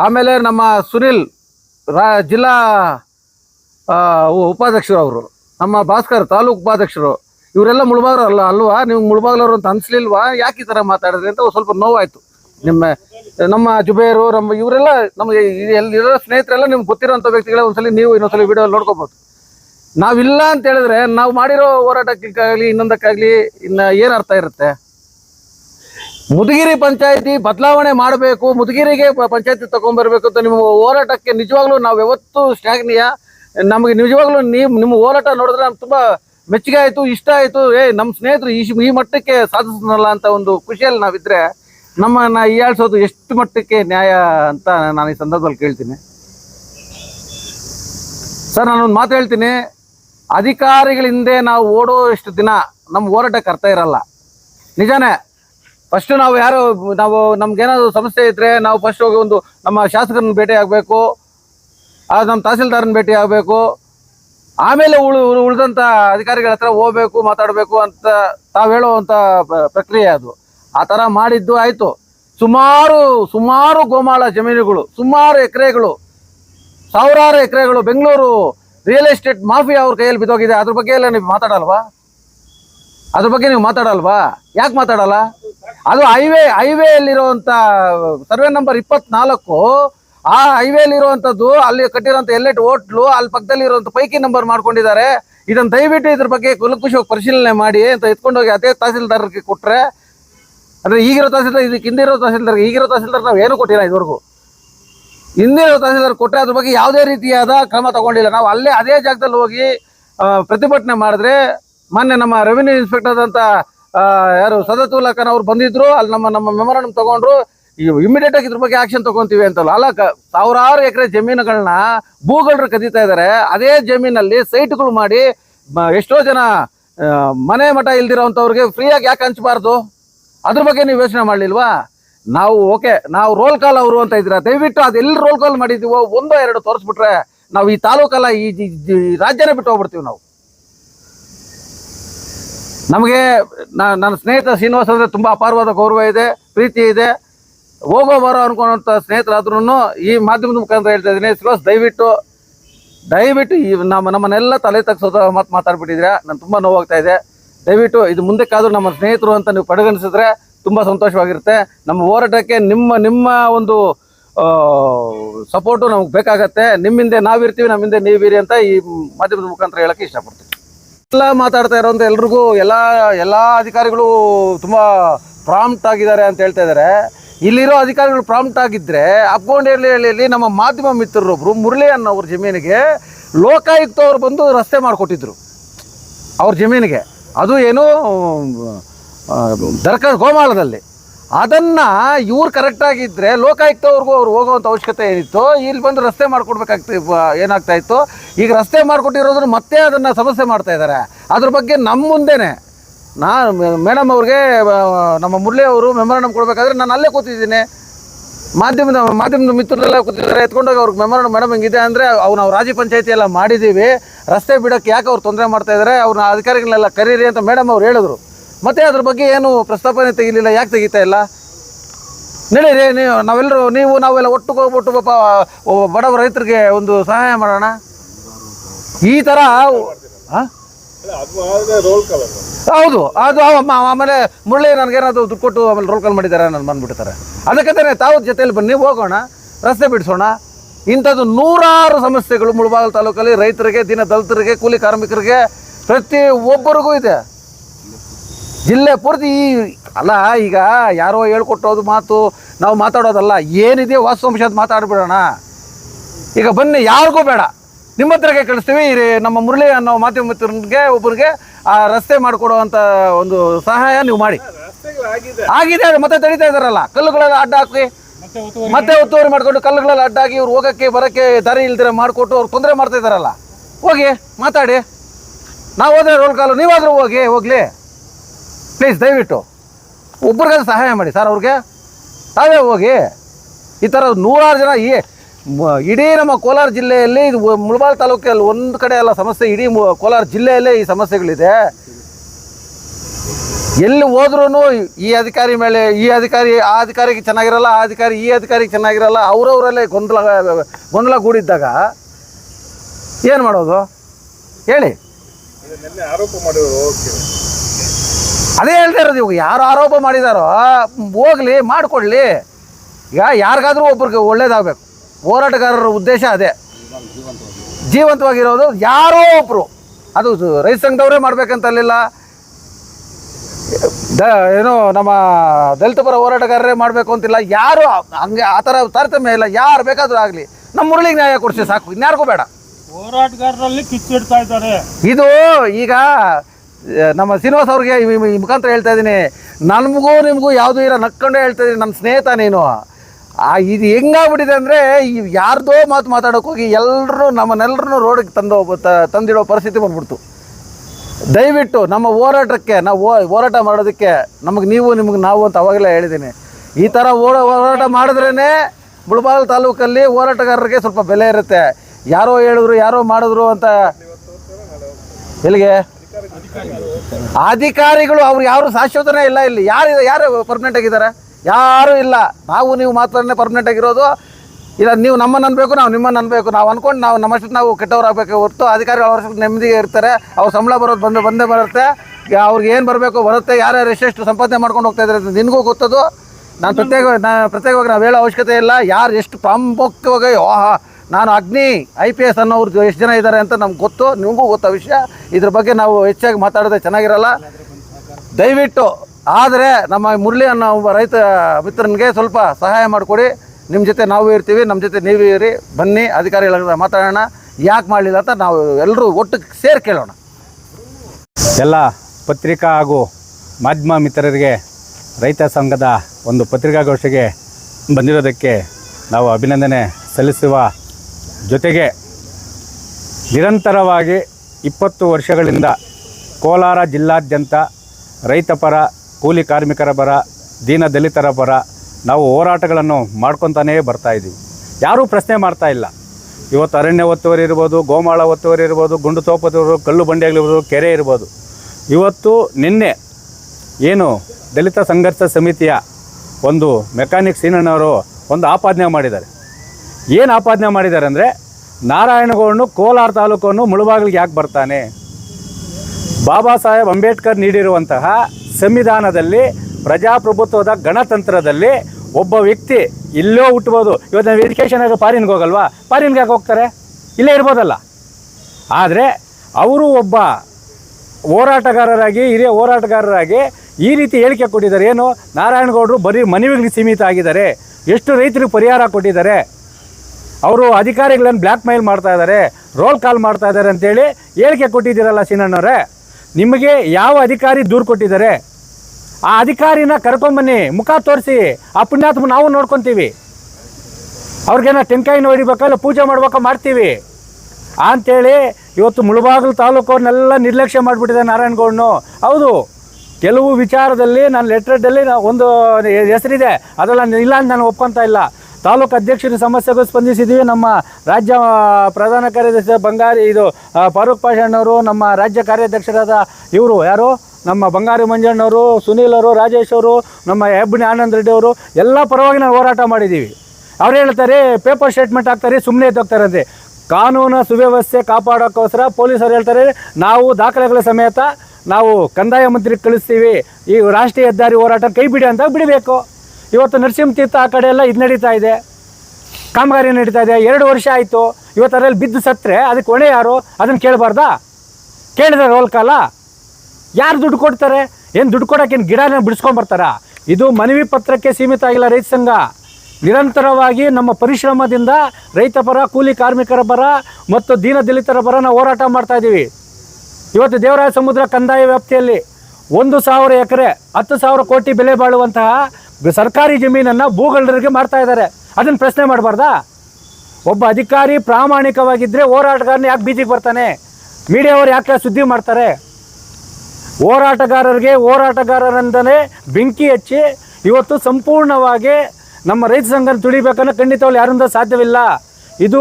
ಆಮೇಲೆ ನಮ್ಮ ಸುನಿಲ್, ರಾ, ಜಿಲ್ಲಾ ಉಪಾಧ್ಯಕ್ಷರು ಅವರು. ನಮ್ಮ ಭಾಸ್ಕರ್, ತಾಲೂಕು ಉಪಾಧ್ಯಕ್ಷರು. ಇವರೆಲ್ಲ ಮುಳಬಾಗ್ರು ಅಲ್ಲ ಅಲ್ವಾ? ನೀವು ಮುಳಬಾಗ್ಲವ್ರು ಅಂತ ಅನ್ಸ್ಲಿಲ್ವಾ? ಯಾಕೆ ಈ ಥರ ಮಾತಾಡಿದ್ರಿ ಅಂತ ಸ್ವಲ್ಪ ನೋವಾಯ್ತು. ನಿಮ್ಮ, ನಮ್ಮ ಜುಬೇರು, ನಮ್ಮ ಇವರೆಲ್ಲ ನಮ್ಮ ಎಲ್ಲಿರೋ ಸ್ನೇಹಿತರೆಲ್ಲ ನಿಮ್ಗೆ ಗೊತ್ತಿರೋಂಥ ವ್ಯಕ್ತಿಗಳೇ ಒಂದ್ಸಲಿ ನೀವು ಇನ್ನೊಂದ್ಸಲ ವಿಡಿಯೋ ನೋಡ್ಕೋಬೋದು. ನಾವಿಲ್ಲ ಅಂತ ಹೇಳಿದ್ರೆ ನಾವು ಮಾಡಿರೋ ಹೋರಾಟಕ್ಕಾಗಲಿ, ಇನ್ನೊಂದಕ್ಕಾಗಲಿ ಇನ್ನು ಏನು ಅರ್ಥ ಇರುತ್ತೆ? ಮುದುಗಿರಿ ಪಂಚಾಯತಿ ಬದಲಾವಣೆ ಮಾಡಬೇಕು, ಮುದುಗಿರಿಗೆ ಪಂಚಾಯತಿ ತಗೊಂಡ್ಬರ್ಬೇಕು ಅಂತ ನಿಮ್ಮ ಹೋರಾಟಕ್ಕೆ ನಿಜವಾಗ್ಲೂ ನಾವು ಯಾವತ್ತೂ ಶ್ಲಾಘನೀಯ. ನಮಗೆ ನಿಜವಾಗ್ಲೂ ನೀವು ನಿಮ್ಮ ಹೋರಾಟ ನೋಡಿದ್ರೆ ನಮ್ಗೆ ತುಂಬಾ ಮೆಚ್ಚುಗೆ ಆಯಿತು, ಇಷ್ಟ ಆಯಿತು. ಏ ನಮ್ಮ ಸ್ನೇಹಿತರು ಈ ಈ ಮಟ್ಟಕ್ಕೆ ಸಾಧಿಸಲ್ಲ ಅಂತ ಒಂದು ಖುಷಿಯಲ್ಲಿ ನಾವಿದ್ರೆ ನಮ್ಮನ್ನ ಹೀಯಾಳ್ಸೋದು ಎಷ್ಟು ಮಟ್ಟಕ್ಕೆ ನ್ಯಾಯ ಅಂತ ನಾನು ಈ ಸಂದರ್ಭದಲ್ಲಿ ಕೇಳ್ತೀನಿ. ಸರ್, ನಾನೊಂದು ಮಾತು ಹೇಳ್ತೀನಿ. ಅಧಿಕಾರಿಗಳ ಹಿಂದೆ ನಾವು ಓಡೋ ಎಷ್ಟು ದಿನ ನಮ್ಮ ಹೋರಾಟಕ್ಕೆ ಅರ್ಥ ಇರಲ್ಲ. ನಿಜಾನೇ ಫಸ್ಟ್ ನಾವು ಯಾರು, ನಾವು ನಮ್ಗೇನಾದ್ರು ಸಮಸ್ಯೆ ಇದ್ರೆ ನಾವು ಫಸ್ಟ್ ಹೋಗಿ ಒಂದು ನಮ್ಮ ಶಾಸಕರನ್ನ ಭೇಟಿ ಆಗಬೇಕು ಆ ನಮ್ಮ ತಹಸೀಲ್ದಾರನ ಭೇಟಿ ಆಗಬೇಕು. ಆಮೇಲೆ ಉಳು- ಉಳಿದಂಥ ಅಧಿಕಾರಿಗಳ ಹತ್ರ ಹೋಗ್ಬೇಕು, ಮಾತಾಡಬೇಕು ಅಂತ ತಾವು ಹೇಳುವಂಥ ಪ್ರಕ್ರಿಯೆ ಅದು. ಆ ಥರ ಮಾಡಿದ್ದು ಆಯಿತು. ಸುಮಾರು ಸುಮಾರು ಗೋಮಾಳ ಜಮೀನುಗಳು, ಸುಮಾರು ಎಕರೆಗಳು, ಸಾವಿರಾರು ಎಕರೆಗಳು ಬೆಂಗಳೂರು ರಿಯಲ್ ಎಸ್ಟೇಟ್ ಮಾಫಿಯಾ ಅವ್ರ ಕೈಯಲ್ಲಿ ಬಿದ್ದೋಗಿದೆ. ಅದ್ರ ಬಗ್ಗೆ ಎಲ್ಲ ನೀವು ಮಾತಾಡಲ್ವಾ? ಅದ್ರ ಬಗ್ಗೆ ನೀವು ಮಾತಾಡಲ್ವಾ? ಯಾಕೆ ಮಾತಾಡಲ್ಲ? ಅದು ಹೈವೇ ಹೈವೇಯಲ್ಲಿರುವಂಥ ಸರ್ವೆ ನಂಬರ್ ಇಪ್ಪತ್ನಾಲ್ಕು ಆ ಹೈವೇಲಿರುವಂಥದ್ದು ಅಲ್ಲಿ ಕಟ್ಟಿರುವಂತ ಎಲ್ಲೆಟ್ ಹೋಟ್ಲು, ಅಲ್ಲಿ ಪಕ್ಕದಲ್ಲಿ ಇರುವಂತ ಪೈಕಿ ನಂಬರ್ ಮಾಡ್ಕೊಂಡಿದ್ದಾರೆ. ಇದನ್ನು ದಯವಿಟ್ಟು ಇದ್ರ ಬಗ್ಗೆ ಕುಲಕುಶವಾಗಿ ಪರಿಶೀಲನೆ ಮಾಡಿ ಅಂತ ಎತ್ಕೊಂಡೋಗಿ ಅದೇ ತಹಸೀಲ್ದಾರ್ಗೆ ಕೊಟ್ಟರೆ ಅಂದ್ರೆ ಈಗಿರೋ ತಹಸೀಲ್ದಾರ್, ಇದಕ್ಕೆ ಹಿಂದಿರೋ ತಹಸೀಲ್ದಾರ್ ಈಗಿರೋ ತಹಸೀಲ್ದಾರ್ ನಾವು ಏನು ಕೊಟ್ಟಿಲ್ಲ ಇದುವರೆಗೂ. ಹಿಂದಿರೋ ತಹಸೀಲ್ದಾರ್ ಕೊಟ್ಟರೆ ಅದ್ರ ಬಗ್ಗೆ ಯಾವುದೇ ರೀತಿಯಾದ ಕ್ರಮ ತಗೊಂಡಿಲ್ಲ. ನಾವು ಅಲ್ಲೇ ಅದೇ ಜಾಗದಲ್ಲಿ ಹೋಗಿ ಪ್ರತಿಭಟನೆ ಮಾಡಿದ್ರೆ, ಮೊನ್ನೆ ನಮ್ಮ ರೆವಿನ್ಯೂ ಇನ್ಸ್ಪೆಕ್ಟರ್ ಅಂತ ಯಾರು ಯಾರು ಉಲ್ಲಾಖನ್ ಅವ್ರು ಬಂದಿದ್ರು, ಅಲ್ಲಿ ನಮ್ಮ ನಮ್ಮ ಮೆಮೊರಂಡಮ್ ತಗೊಂಡ್ರು ಇಮಿಡಿಯೇಟ್ ಆಗಿ ಇದ್ರ ಬಗ್ಗೆ ಆಕ್ಷನ್ ತಗೊಂತೀವಿ ಅಂತಲ್ಲ. ಅಲ್ಲ ಸಾವಿರಾರು ಎಕರೆ ಜಮೀನುಗಳನ್ನ ಭೂಗಳರು ಕದೀತಾ ಇದ್ದಾರೆ ಅದೇ ಜಮೀನಲ್ಲಿ ಸೈಟ್ಗಳು ಮಾಡಿ ಎಷ್ಟೋ ಜನ ಮನೆ ಮಠ ಇಲ್ದಿರೋಂಥವ್ರಿಗೆ ಫ್ರೀಯಾಗಿ ಯಾಕೆ ಹಂಚಬಾರ್ದು? ಅದ್ರ ಬಗ್ಗೆ ನೀವು ಯೋಚನೆ ಮಾಡಲಿಲ್ವಾ? ನಾವು, ಓಕೆ, ನಾವು ರೋಲ್ ಕಾಲ್ ಅವರು ಅಂತ ಇದ್ದೀರಾ? ದಯವಿಟ್ಟು ಅದೆಲ್ಲಿ ರೋಲ್ ಕಾಲ್ ಮಾಡಿದ್ದೀವೋ ಒಂದೋ ಎರಡು ತೋರಿಸ್ಬಿಟ್ರೆ ನಾವು ಈ ತಾಲೂಕಲ್ಲ ಈ ರಾಜ್ಯನೇ ಬಿಟ್ಟು ಹೋಗ್ಬಿಡ್ತೀವಿ ನಾವು. ನಮಗೆ ನನ್ನ ಸ್ನೇಹಿತ ಶ್ರೀನಿವಾಸ ಅಂದರೆ ತುಂಬ ಅಪಾರವಾದ ಗೌರವ ಇದೆ, ಪ್ರೀತಿ ಇದೆ. ಹೋಗೋ ಬರೋ ಅನ್ಕೊಂಡಂಥ ಸ್ನೇಹಿತರಾದ್ರೂ ಈ ಮಾಧ್ಯಮದ ಮುಖಾಂತರ ಹೇಳ್ತಾ ಇದ್ದೀನಿ. ಸಿಲೋಸ್ ದಯವಿಟ್ಟು ದಯವಿಟ್ಟು ಈ ನಮ್ಮ ನಮ್ಮನ್ನೆಲ್ಲ ತಲೆ ತಗ್ಸೋದು ಮಾತು ಮಾತಾಡ್ಬಿಟ್ಟಿದ್ರೆ ನಾನು ತುಂಬ ನೋವಾಗ್ತಾ ಇದೆ. ದಯವಿಟ್ಟು ಇದು ಮುಂದಕ್ಕಾದರೂ ನಮ್ಮ ಸ್ನೇಹಿತರು ಅಂತ ನೀವು ಪರಿಗಣಿಸಿದ್ರೆ ತುಂಬ ಸಂತೋಷವಾಗಿರುತ್ತೆ. ನಮ್ಮ ಹೋರಾಟಕ್ಕೆ ನಿಮ್ಮ ನಿಮ್ಮ ಒಂದು ಸಪೋರ್ಟು ನಮಗೆ ಬೇಕಾಗತ್ತೆ. ನಿಮ್ಮಿಂದ ನಾವಿರ್ತೀವಿ, ನಮ್ಮಿಂದ ನೀವಿರಿ ಅಂತ ಈ ಮಾಧ್ಯಮದ ಮುಖಾಂತರ ಹೇಳಕ್ಕೆ ಇಷ್ಟಪಡ್ತೀನಿ. ಎಲ್ಲ ಮಾತಾಡ್ತಾ ಇರೋಂಥ ಎಲ್ರಿಗೂ ಎಲ್ಲ ಎಲ್ಲ ಅಧಿಕಾರಿಗಳು ತುಂಬ ಪ್ರಾಮ್ಟ್ ಆಗಿದ್ದಾರೆ ಅಂತ ಹೇಳ್ತಾ ಇದ್ದಾರೆ. ಇಲ್ಲಿರೋ ಅಧಿಕಾರಿಗಳು ಪ್ರಾಂಪ್ಟ್ ಆಗಿದ್ದರೆ ಹೇಳಿ ನಮ್ಮ ಮಾಧ್ಯಮ ಮಿತ್ರರೊಬ್ಬರು ಮುರಳಿ ಅನ್ನೋವ್ರ ಜಮೀನಿಗೆ ಲೋಕಾಯುಕ್ತ ಅವ್ರು ಬಂದು ರಸ್ತೆ ಮಾಡಿಕೊಟ್ಟಿದ್ರು. ಅವ್ರ ಜಮೀನಿಗೆ. ಅದು ಏನು ಸರ್ಕಾರ ಗೋಮಾಳದಲ್ಲಿ. ಅದನ್ನ ಇವ್ರು ಕರೆಕ್ಟಾಗಿದ್ದರೆ ಲೋಕಾಯುಕ್ತವ್ರಿಗೂ ಅವ್ರು ಹೋಗುವಂಥ ಅವಶ್ಯಕತೆ ಏನಿತ್ತು, ಇಲ್ಲಿ ಬಂದು ರಸ್ತೆ ಮಾಡಿಕೊಡ್ಬೇಕಾಗ್ತಿ, ಏನಾಗ್ತಾ ಇತ್ತು. ಈಗ ರಸ್ತೆ ಮಾಡಿಕೊಟ್ಟಿರೋದ್ರು ಮತ್ತೆ ಅದನ್ನು ಸಮಸ್ಯೆ ಮಾಡ್ತಾ ಇದ್ದಾರೆ ಅದ್ರ ಬಗ್ಗೆ ನಮ್ಮ ಮುಂದೆನೆ. ನಾನು ಮೇಡಮ್ ಅವ್ರಿಗೆ ನಮ್ಮ ಮುರಳಿ ಅವರು ಮೆಮೊರಂಡಮ್ ಕೊಡಬೇಕಾದ್ರೆ ನಾನು ಅಲ್ಲೇ ಕೂತಿದ್ದೀನಿ. ಮಾಧ್ಯಮದ ಮಾಧ್ಯಮದ ಮಿತ್ರರೆಲ್ಲ ಕೂತಿದ್ದಾರೆ, ಎತ್ಕೊಂಡೋಗಿ ಅವ್ರಿಗೆ ಮೆಮೊರಂಡಮ್ ಮೇಡಮ್ ಹಿಂಗಿದೆ ಅಂದರೆ ಅವ್ರು ನಾವು ರಾಜ್ಯ ಪಂಚಾಯತಿ ಎಲ್ಲ ಮಾಡಿದ್ದೀವಿ ರಸ್ತೆ ಬಿಡೋಕ್ಕೆ ಯಾಕೆ ಅವ್ರು ತೊಂದರೆ ಮಾಡ್ತಾ ಇದ್ದಾರೆ ಅವ್ರನ್ನ ಅಧಿಕಾರಿಗಳನ್ನೆಲ್ಲ ಕರೀರಿ ಅಂತ ಮೇಡಮ್ ಅವ್ರು ಹೇಳಿದ್ರು. ಮತ್ತೆ ಅದ್ರ ಬಗ್ಗೆ ಏನು ಪ್ರಸ್ತಾಪನೆ ತೆಗಿಲಿಲ್ಲ, ಯಾಕೆ ತೆಗಿತಾ ಇಲ್ಲ? ನಡೀರಿ, ನೀವು ನಾವೆಲ್ಲರೂ ನೀವು, ನಾವೆಲ್ಲ ಒಟ್ಟು ಹೋಗ್ಬಿಟ್ಟು ಪಾಪ ಬಡವ ರೈತರಿಗೆ ಒಂದು ಸಹಾಯ ಮಾಡೋಣ. ಈ ಥರ ಹಾಂ ಹೌದು, ಅದು ಆಮೇಲೆ ಮುರಳಿ ನನಗೇನಾದ್ರು ದುಡ್ಡು ಕೊಟ್ಟು ಆಮೇಲೆ ರೋಲ್ ಕಾಲ್ ಮಾಡಿದ್ದಾರೆ ನಾನು ಬಂದ್ಬಿಡ್ತಾರೆ. ಅದಕ್ಕೆ ತಾನೇ ತಾವು ಜೊತೆಯಲ್ಲಿ ಬನ್ನಿ, ಹೋಗೋಣ, ರಸ್ತೆ ಬಿಡಿಸೋಣ. ಇಂಥದ್ದು ನೂರಾರು ಸಮಸ್ಯೆಗಳು ಮುಳಬಾಗಿಲು ತಾಲೂಕಲ್ಲಿ ರೈತರಿಗೆ, ದಿನ ದಲಿತರಿಗೆ, ಕೂಲಿ ಕಾರ್ಮಿಕರಿಗೆ ಪ್ರತಿ ಒಬ್ಬರಿಗೂ ಇದೆ. ಜಿಲ್ಲೆ ಪೂರ್ತಿ ಈ ಅಲ್ಲ, ಈಗ ಯಾರೋ ಹೇಳ್ಕೊಟ್ಟೋದು ಮಾತು, ನಾವು ಮಾತಾಡೋದಲ್ಲ, ಏನಿದೆ ವಾಸ್ತವಾಂಶ ಮಾತಾಡ್ಬಿಡೋಣ. ಈಗ ಬನ್ನಿ, ಯಾರಿಗೂ ಬೇಡ. ನಿಮ್ಮ ಹತ್ರಕ್ಕೆ ಕಳಿಸ್ತೀವಿ. ನಮ್ಮ ಮುರಳಿ ಅನ್ನೋ ಮಾಧ್ಯಮ ಮಿತ್ರನಿಗೆ ಒಬ್ಬರಿಗೆ ಆ ರಸ್ತೆ ಮಾಡಿಕೊಡುವಂಥ ಒಂದು ಸಹಾಯ ನೀವು ಮಾಡಿ. ಆಗಿದೆ ಮತ್ತೆ ತಡೀತಾ ಇದಾರಲ್ಲ ಕಲ್ಲುಗಳೆಲ್ಲ ಅಡ್ಡ ಹಾಕಿ ಮತ್ತೆ ಒತ್ತುವರಿ ಮಾಡ್ಕೊಂಡು ಕಲ್ಲುಗಳೆಲ್ಲ ಅಡ್ಡ ಹಾಕಿ ಇವ್ರು ಹೋಗಕ್ಕೆ ಬರಕ್ಕೆ ದಾರಿ ಇಲ್ದಿರ ಮಾಡಿಕೊಟ್ಟು ಅವ್ರು ತೊಂದರೆ ಮಾಡ್ತಾ ಇದಾರಲ್ಲ ಹೋಗಿ ಮಾತಾಡಿ. ನಾವು ಹೋದ್ರೆ ರೋಲ್ ಕಾಲು ನೀವಾದರೂ ಹೋಗಿ ಹೋಗ್ಲಿ. ಪ್ಲೀಸ್ ದಯವಿಟ್ಟು. ಒಬ್ರಿಗಾದ್ರೂ ಸಹಾಯ ಮಾಡಿ ಸರ್ ಅವ್ರಿಗೆ. ತಾವೇ ಹೋಗಿ. ಈ ಥರ ನೂರಾರು ಜನ ಈ ಇಡೀ ನಮ್ಮ ಕೋಲಾರ ಜಿಲ್ಲೆಯಲ್ಲಿ ಇದು ಮುಳಬಾಲ್ ತಾಲೂಕಲ್ಲಿ ಒಂದು ಕಡೆ ಎಲ್ಲ ಸಮಸ್ಯೆ ಇಡೀ ಕೋಲಾರ ಜಿಲ್ಲೆಯಲ್ಲೇ ಈ ಸಮಸ್ಯೆಗಳಿದೆ. ಎಲ್ಲಿ ಹೋದ್ರೂ ಈ ಅಧಿಕಾರಿ ಮೇಲೆ, ಈ ಅಧಿಕಾರಿ, ಆ ಅಧಿಕಾರಿಗೆ ಚೆನ್ನಾಗಿರಲ್ಲ, ಆ ಅಧಿಕಾರಿ, ಈ ಅಧಿಕಾರಿಗೆ ಚೆನ್ನಾಗಿರಲ್ಲ, ಅವರವರಲ್ಲೇ ಗೊಂದಲ ಗೊಂದಲ ಗೂಡಿದ್ದಾಗ ಏನು ಮಾಡೋದು? ಹೇಳಿ. ಅದೇ ಹೇಳ್ತಾ ಇರೋದು ಇವಾಗ, ಯಾರು ಆರೋಪ ಮಾಡಿದಾರೋ, ಹೋಗ್ಲಿ, ಮಾಡಿಕೊಡ್ಲಿ. ಈಗ ಯಾರಿಗಾದ್ರೂ ಒಬ್ರಿಗೆ ಒಳ್ಳೇದಾಗಬೇಕು. ಹೋರಾಟಗಾರರ ಉದ್ದೇಶ ಅದೇ. ಜೀವಂತವಾಗಿರೋದು ಯಾರೋ ಒಬ್ಬರು ಅದು ರೈತ ಸಂಘದವರೇ ಮಾಡ್ಬೇಕಂತಲ್ಲಿಲ್ಲ. ದ ಏನು ನಮ್ಮ ದಲಿತ ಪರ ಹೋರಾಟಗಾರರೇ ಮಾಡಬೇಕು ಅಂತಿಲ್ಲ. ಯಾರು ಹಂಗೆ ಆ ಥರ ತಾರತಮ್ಯ ಇಲ್ಲ. ಯಾರು ಬೇಕಾದರೂ ಆಗಲಿ. ನಮ್ಮ ಮುರಳಿಗೆ ನ್ಯಾಯ ಕೊಡಿಸಿ ಸಾಕು. ಇನ್ಯಾರಿಗೂ ಬೇಡ. ಹೋರಾಟಗಾರರಲ್ಲಿ ಕಿಚ್ಚಿಡ್ತಾ ಇದ್ದಾರೆ. ಇದು ಈಗ ನಮ್ಮ ಶ್ರೀನಿವಾಸ್ ಅವ್ರಿಗೆ ಈ ಮುಖಾಂತರ ಹೇಳ್ತಾ ಇದ್ದೀನಿ. ನಮಗೂ ನಿಮಗೂ ಯಾವುದೂ ಇಲ್ಲ. ನಕ್ಕೊಂಡೇ ಹೇಳ್ತಾ ಇದ್ದೀನಿ. ನಮ್ಮ ಸ್ನೇಹಿತ ನೀನು. ಆ, ಇದು ಹೆಂಗಾಗ್ಬಿಟ್ಟಿದೆ ಅಂದರೆ ಯಾರ್ದೋ ಮಾತು ಮಾತಾಡೋಕೆ ಹೋಗಿ ಎಲ್ಲರೂ ನಮ್ಮನ್ನೆಲ್ಲರೂ ರೋಡಿಗೆ ತಂದು ತಂದಿಡೋ ಪರಿಸ್ಥಿತಿ ಬಂದ್ಬಿಡ್ತು. ದಯವಿಟ್ಟು ನಮ್ಮ ಹೋರಾಟಕ್ಕೆ, ನಾವು ಹೋರಾಟ ಮಾಡೋದಕ್ಕೆ ನಮಗೆ ನೀವು, ನಿಮಗೆ ನಾವು ಅಂತ ಅವಾಗಲೇ ಹೇಳಿದ್ದೀನಿ. ಈ ಥರ ಓಡ ಹೋರಾಟ ಮಾಡಿದ್ರೇ ಬುಳ್ಬಾಲ್ ತಾಲೂಕಲ್ಲಿ ಹೋರಾಟಗಾರರಿಗೆ ಸ್ವಲ್ಪ ಬೆಲೆ ಇರುತ್ತೆ. ಯಾರೋ ಹೇಳಿದ್ರು, ಯಾರೋ ಮಾಡಿದ್ರು ಅಂತ. ಎಲ್ಲಿಗೆ? ಅಧಿಕಾರಿಗಳು. ಅವ್ರು ಯಾರು ಶಾಶ್ವತನೇ ಇಲ್ಲ ಇಲ್ಲಿ. ಯಾರು ಯಾರು ಪರ್ಮನೆಂಟ್ ಆಗಿದ್ದಾರೆ? ಯಾರು ಇಲ್ಲ. ನಾವು ನೀವು ಮಾತ್ರನೇ ಪರ್ಮನೆಂಟ್ ಆಗಿರೋದು. ಇಲ್ಲ, ನೀವು ನಮ್ಮನ್ನು ಅನ್ಬೇಕು ನಾವು ನಿಮ್ಮನ್ನು ಅನ್ಬೇಕು ನಾವು ಅನ್ಕೊಂಡು ನಾವು ನಮ್ಮಷ್ಟು ನಾವು ಕೆಟ್ಟವ್ರು ಆಗಬೇಕು ಹೊರತು ಅಧಿಕಾರಿಗಳು ಅವ್ರ ನೆಮ್ಮದಿಗೆ ಇರ್ತಾರೆ. ಅವ್ರ ಸಂಬಳ ಬರೋದು ಬಂದು ಬಂದೇ ಬರುತ್ತೆ. ಅವ್ರಿಗೆ ಏನು ಬರಬೇಕು, ಬರುತ್ತೆ, ಯಾರ್ಯಾರು ಎಷ್ಟೆಷ್ಟು ಸಂಪಾದನೆ ಮಾಡ್ಕೊಂಡು ಹೋಗ್ತಾ ಇದ್ದಾರೆ ನಿನಗೂ ಗೊತ್ತದು. ನಾನು ಪ್ರತ್ಯೇಕವಾಗಿ ನಾನು ಪ್ರತ್ಯೇಕವಾಗಿ ನಾವು ಹೇಳೋ ಅವಶ್ಯಕತೆ ಇಲ್ಲ. ಯಾರು ಎಷ್ಟು ಪ್ರಾಮುಖ್ಯವಾಗಿ ಓಹಾ, ನಾನು ಅಗ್ನಿ ಐ ಪಿ ಎಸ್ ಅನ್ನೋರು ಎಷ್ಟು ಜನ ಇದ್ದಾರೆ ಅಂತ ನಮ್ಗೆ ಗೊತ್ತು. ನಿಮಗೂ ಗೊತ್ತ ವಿಷಯ. ಇದ್ರ ಬಗ್ಗೆ ನಾವು ಹೆಚ್ಚಾಗಿ ಮಾತಾಡೋದೇ ಚೆನ್ನಾಗಿರಲ್ಲ. ದಯವಿಟ್ಟು ಆದರೆ ನಮ್ಮ ಮುರಳಿ ಅನ್ನೋ ಒಬ್ಬ ರೈತ ಮಿತ್ರನಿಗೆ ಸ್ವಲ್ಪ ಸಹಾಯ ಮಾಡಿಕೊಡಿ. ನಿಮ್ಮ ಜೊತೆ ನಾವು ಇರ್ತೀವಿ ನಮ್ಮ ಜೊತೆ ನೀವು ಇರಿ. ಬನ್ನಿ, ಅಧಿಕಾರಿಗಳ ಮಾತಾಡೋಣ. ಯಾಕೆ ಮಾಡಲಿಲ್ಲ ಅಂತ ನಾವು ಎಲ್ಲರೂ ಒಟ್ಟು ಸೇರಿ ಕೇಳೋಣ. ಎಲ್ಲ ಪತ್ರಿಕಾ ಹಾಗೂ ಮಾಧ್ಯಮ ಮಿತ್ರರಿಗೆ, ರೈತ ಸಂಘದ ಒಂದು ಪತ್ರಿಕಾಗೋಷ್ಠಿಗೆ ಬಂದಿರೋದಕ್ಕೆ ನಾವು ಅಭಿನಂದನೆ ಸಲ್ಲಿಸುವ ಜೊತೆಗೆ ನಿರಂತರವಾಗಿ ಇಪ್ಪತ್ತು ವರ್ಷಗಳಿಂದ ಕೋಲಾರ ಜಿಲ್ಲಾದ್ಯಂತ ರೈತ ಪರ ಕೂಲಿ ಕಾರ್ಮಿಕರ ಬರ, ದೀನ ದಲಿತರ ಬರ, ನಾವು ಹೋರಾಟಗಳನ್ನು ಮಾಡ್ಕೊತಾನೇ ಬರ್ತಾಯಿದ್ದೀವಿ ಯಾರೂ ಪ್ರಶ್ನೆ ಮಾಡ್ತಾ ಇಲ್ಲ. ಇವತ್ತು ಅರಣ್ಯ ಒತ್ತುವರಿ ಇರ್ಬೋದು, ಗೋಮಾಳ ಒತ್ತುವರಿ ಇರ್ಬೋದು, ಗುಂಡು ತೋಪದವರು ಕಲ್ಲು ಬಂಡೆಗಳಿರ್ಬೋದು ಕೆರೆ ಇರ್ಬೋದು. ಇವತ್ತು ನಿನ್ನೆ ಏನು ದಲಿತ ಸಂಘರ್ಷ ಸಮಿತಿಯ ಒಂದು ಮೆಕ್ಯಾನಿಕ್ ಸೀನಣ್ಣವರು ಒಂದು ಆಪಾದನೆ ಮಾಡಿದ್ದಾರೆ. ಏನು ಆಪಾದನೆ ಮಾಡಿದ್ದಾರೆ ಅಂದರೆ, ನಾರಾಯಣಗೌಡನು ಕೋಲಾರ ತಾಲೂಕನ್ನು ಮುಳುಬಾಗಿಲಿಗೆ ಯಾಕೆ ಬರ್ತಾನೆ? ಬಾಬಾ ಸಾಹೇಬ್ ಅಂಬೇಡ್ಕರ್ ನೀಡಿರುವಂತಹ ಸಂವಿಧಾನದಲ್ಲಿ, ಪ್ರಜಾಪ್ರಭುತ್ವದ ಗಣತಂತ್ರದಲ್ಲಿ ಒಬ್ಬ ವ್ಯಕ್ತಿ ಇಲ್ಲೋ ಹುಟ್ಬೋದು ಇವತ್ತು ನಾವು ಎಜುಕೇಷನ್ ಆಗ ಫಾರಿನ್ಗೆ ಹೋಗಲ್ವಾ? ಫಾರಿನ್ಗೆ ಯಾಕೆ ಹೋಗ್ತಾರೆ? ಇಲ್ಲೇ ಇರ್ಬೋದಲ್ಲ. ಆದರೆ ಅವರು ಒಬ್ಬ ಹೋರಾಟಗಾರರಾಗಿ, ಹಿರಿಯ ಹೋರಾಟಗಾರರಾಗಿ ಈ ರೀತಿ ಹೇಳಿಕೆ ಕೊಟ್ಟಿದ್ದಾರೆ. ಏನು? ನಾರಾಯಣಗೌಡರು ಬರೀ ಮನವಿಗಳಿಗೆ ಸೀಮಿತ ಆಗಿದ್ದಾರೆ. ಎಷ್ಟು ರೈತರಿಗೆ ಪರಿಹಾರ ಕೊಟ್ಟಿದ್ದಾರೆ? ಅವರು ಅಧಿಕಾರಿಗಳನ್ನು ಬ್ಲ್ಯಾಕ್ ಮೇಲ್ ಮಾಡ್ತಾ ಇದ್ದಾರೆ ರೋಲ್ ಕಾಲ್ ಮಾಡ್ತಾ ಇದ್ದಾರೆ ಅಂತೇಳಿ ಹೇಳಿಕೆ ಕೊಟ್ಟಿದ್ದೀರಲ್ಲ ಸೀನಣ್ಣವ್ರೆ. ನಿಮಗೆ ಯಾವ ಅಧಿಕಾರಿ ದೂರು ಕೊಟ್ಟಿದ್ದಾರೆ, ಆ ಅಧಿಕಾರಿನ ಕರ್ಕೊಂಬನ್ನಿ ಮುಖ ತೋರಿಸಿ, ಆ ಪುಣ್ಯಾತ್ಮ ನಾವು ನೋಡ್ಕೊತೀವಿ. ಅವ್ರಿಗೇನ ತೆಂಕಾಯಿನ ಹೊಡಿಬೇಕಲ್ಲ, ಪೂಜೆ ಮಾಡ್ಬೇಕಾ ಮಾಡ್ತೀವಿ. ಅಂತೇಳಿ ಇವತ್ತು ಮುಳುಬಾಗಿಲು ತಾಲೂಕವ್ರನ್ನೆಲ್ಲ ನಿರ್ಲಕ್ಷ್ಯ ಮಾಡಿಬಿಟ್ಟಿದೆ ನಾರಾಯಣಗೌಡನು ಹೌದು, ಕೆಲವು ವಿಚಾರದಲ್ಲಿ ನಾನು ಲೆಟ್ರಡ್ಡಲ್ಲಿ ಒಂದು ಹೆಸರಿದೆ, ಅದೆಲ್ಲ ಇಲ್ಲ ಅಂತ ನಾನು ಒಪ್ಕೊತಾ ಇಲ್ಲ. ತಾಲೂಕು ಅಧ್ಯಕ್ಷರ ಸಮಸ್ಯೆಗೂ ಸ್ಪಂದಿಸಿದ್ದೀವಿ. ನಮ್ಮ ರಾಜ್ಯ ಪ್ರಧಾನ ಕಾರ್ಯದರ್ಶಿ ಬಂಗಾರಿ, ಇದು ಫಾರೂಕ್ ಪಾಷಣ್ಣವರು, ನಮ್ಮ ರಾಜ್ಯ ಕಾರ್ಯಾಧ್ಯಕ್ಷರಾದ ಇವರು ಯಾರು? ನಮ್ಮ ಬಂಗಾರಿ ಮಂಜಣ್ಣವರು, ಸುನೀಲ್ ಅವರು, ರಾಜೇಶ್ ಅವರು, ನಮ್ಮ ಹೆಬ್ಬಣಿ ಆನಂದ್ ರೆಡ್ಡಿ ಅವರು, ಎಲ್ಲ ಪರವಾಗಿ ನಾವು ಹೋರಾಟ ಮಾಡಿದ್ದೀವಿ. ಅವ್ರು ಹೇಳ್ತಾರೆ, ಪೇಪರ್ ಸ್ಟೇಟ್ಮೆಂಟ್ ಹಾಕ್ತಾರೆ ಸುಮ್ಮನೆ ಎದ್ದೋಗ್ತಾರಂತೆ ಕಾನೂನು ಸುವ್ಯವಸ್ಥೆ ಕಾಪಾಡೋಕ್ಕೋಸ್ಕರ ಪೊಲೀಸರು ಹೇಳ್ತಾರೆ, ನಾವು ದಾಖಲೆಗಳ ಸಮೇತ ನಾವು ಕಂದಾಯ ಮಂತ್ರಿಗೆ ಕಳಿಸ್ತೀವಿ. ಈ ರಾಷ್ಟ್ರೀಯ ಹೆದ್ದಾರಿ ಹೋರಾಟ ಕೈ ಬಿಡಿ ಅಂತ ಬಿಡಬೇಕು. ಇವತ್ತು ನರಸಿಂಹ ತೀರ್ಥ ಆ ಕಡೆ ಎಲ್ಲ ಇದು ನಡೀತಾ ಇದೆ. ಕಾಮಗಾರಿ ನಡೀತಾ ಇದೆ. ಎರಡು ವರ್ಷ ಆಯಿತು. ಇವತ್ತು ಅದರಲ್ಲಿ ಬಿದ್ದು ಸತ್ತರೆ. ಅದಕ್ಕೆ ಹೊಣೆ ಯಾರು? ಅದನ್ನು ಕೇಳಬಾರ್ದಾ? ಕೇಳಿದ್ರೆ ರೋಲ್ ಕಾಲ ಯಾರು ದುಡ್ಡು ಕೊಡ್ತಾರೆ? ಏನು ದುಡ್ಡು ಕೊಡೋಕ್ಕೇನು ಗಿಡನ ಬಿಡಿಸ್ಕೊಂಬರ್ತಾರಾ ಇದು ಮನವಿ ಪತ್ರಕ್ಕೆ ಸೀಮಿತ ಆಗಿಲ್ಲ ರೈತ ಸಂಘ. ನಿರಂತರವಾಗಿ ನಮ್ಮ ಪರಿಶ್ರಮದಿಂದ ರೈತ ಪರ, ಕೂಲಿ ಕಾರ್ಮಿಕರ ಪರ ಮತ್ತು ದೀನ ದಲಿತರ ಪರ ನಾವು ಹೋರಾಟ ಮಾಡ್ತಾ ಇದ್ದೀವಿ ಇವತ್ತು ದೇವರಾಯ ಸಮುದ್ರ ಕಂದಾಯ ವ್ಯಾಪ್ತಿಯಲ್ಲಿ ಒಂದು ಸಾವಿರ ಎಕರೆ, ಹತ್ತು ಸಾವಿರ ಕೋಟಿ ಬೆಲೆ ಬಾಳುವಂತಹ ಸರ್ಕಾರಿ ಜಮೀನನ್ನು ಭೂಗಳ್ಳರಿಗೆ ಮಾಡ್ತಾ ಇದ್ದಾರೆ. ಅದನ್ನು ಪ್ರಶ್ನೆ ಮಾಡಬಾರ್ದಾ? ಒಬ್ಬ ಅಧಿಕಾರಿ ಪ್ರಾಮಾಣಿಕವಾಗಿದ್ದರೆ ಹೋರಾಟಗಾರನ ಯಾಕೆ ಬೀದಿಗೆ ಬರ್ತಾನೆ? ಮೀಡಿಯಾವ್ರು ಯಾಕೆ ಸುದ್ದಿ ಮಾಡ್ತಾರೆ? ಹೋರಾಟಗಾರರಿಗೆ ಹೋರಾಟಗಾರರಿಂದಲೇ ಬೆಂಕಿ ಹಚ್ಚಿ ಇವತ್ತು ಸಂಪೂರ್ಣವಾಗಿ ನಮ್ಮ ರೈತ ಸಂಘನ ತುಳಿಬೇಕನ್ನೋ ಖಂಡಿತವಾಗ್ಲೂ ಯಾರಿಂದ ಸಾಧ್ಯವಿಲ್ಲ. ಇದು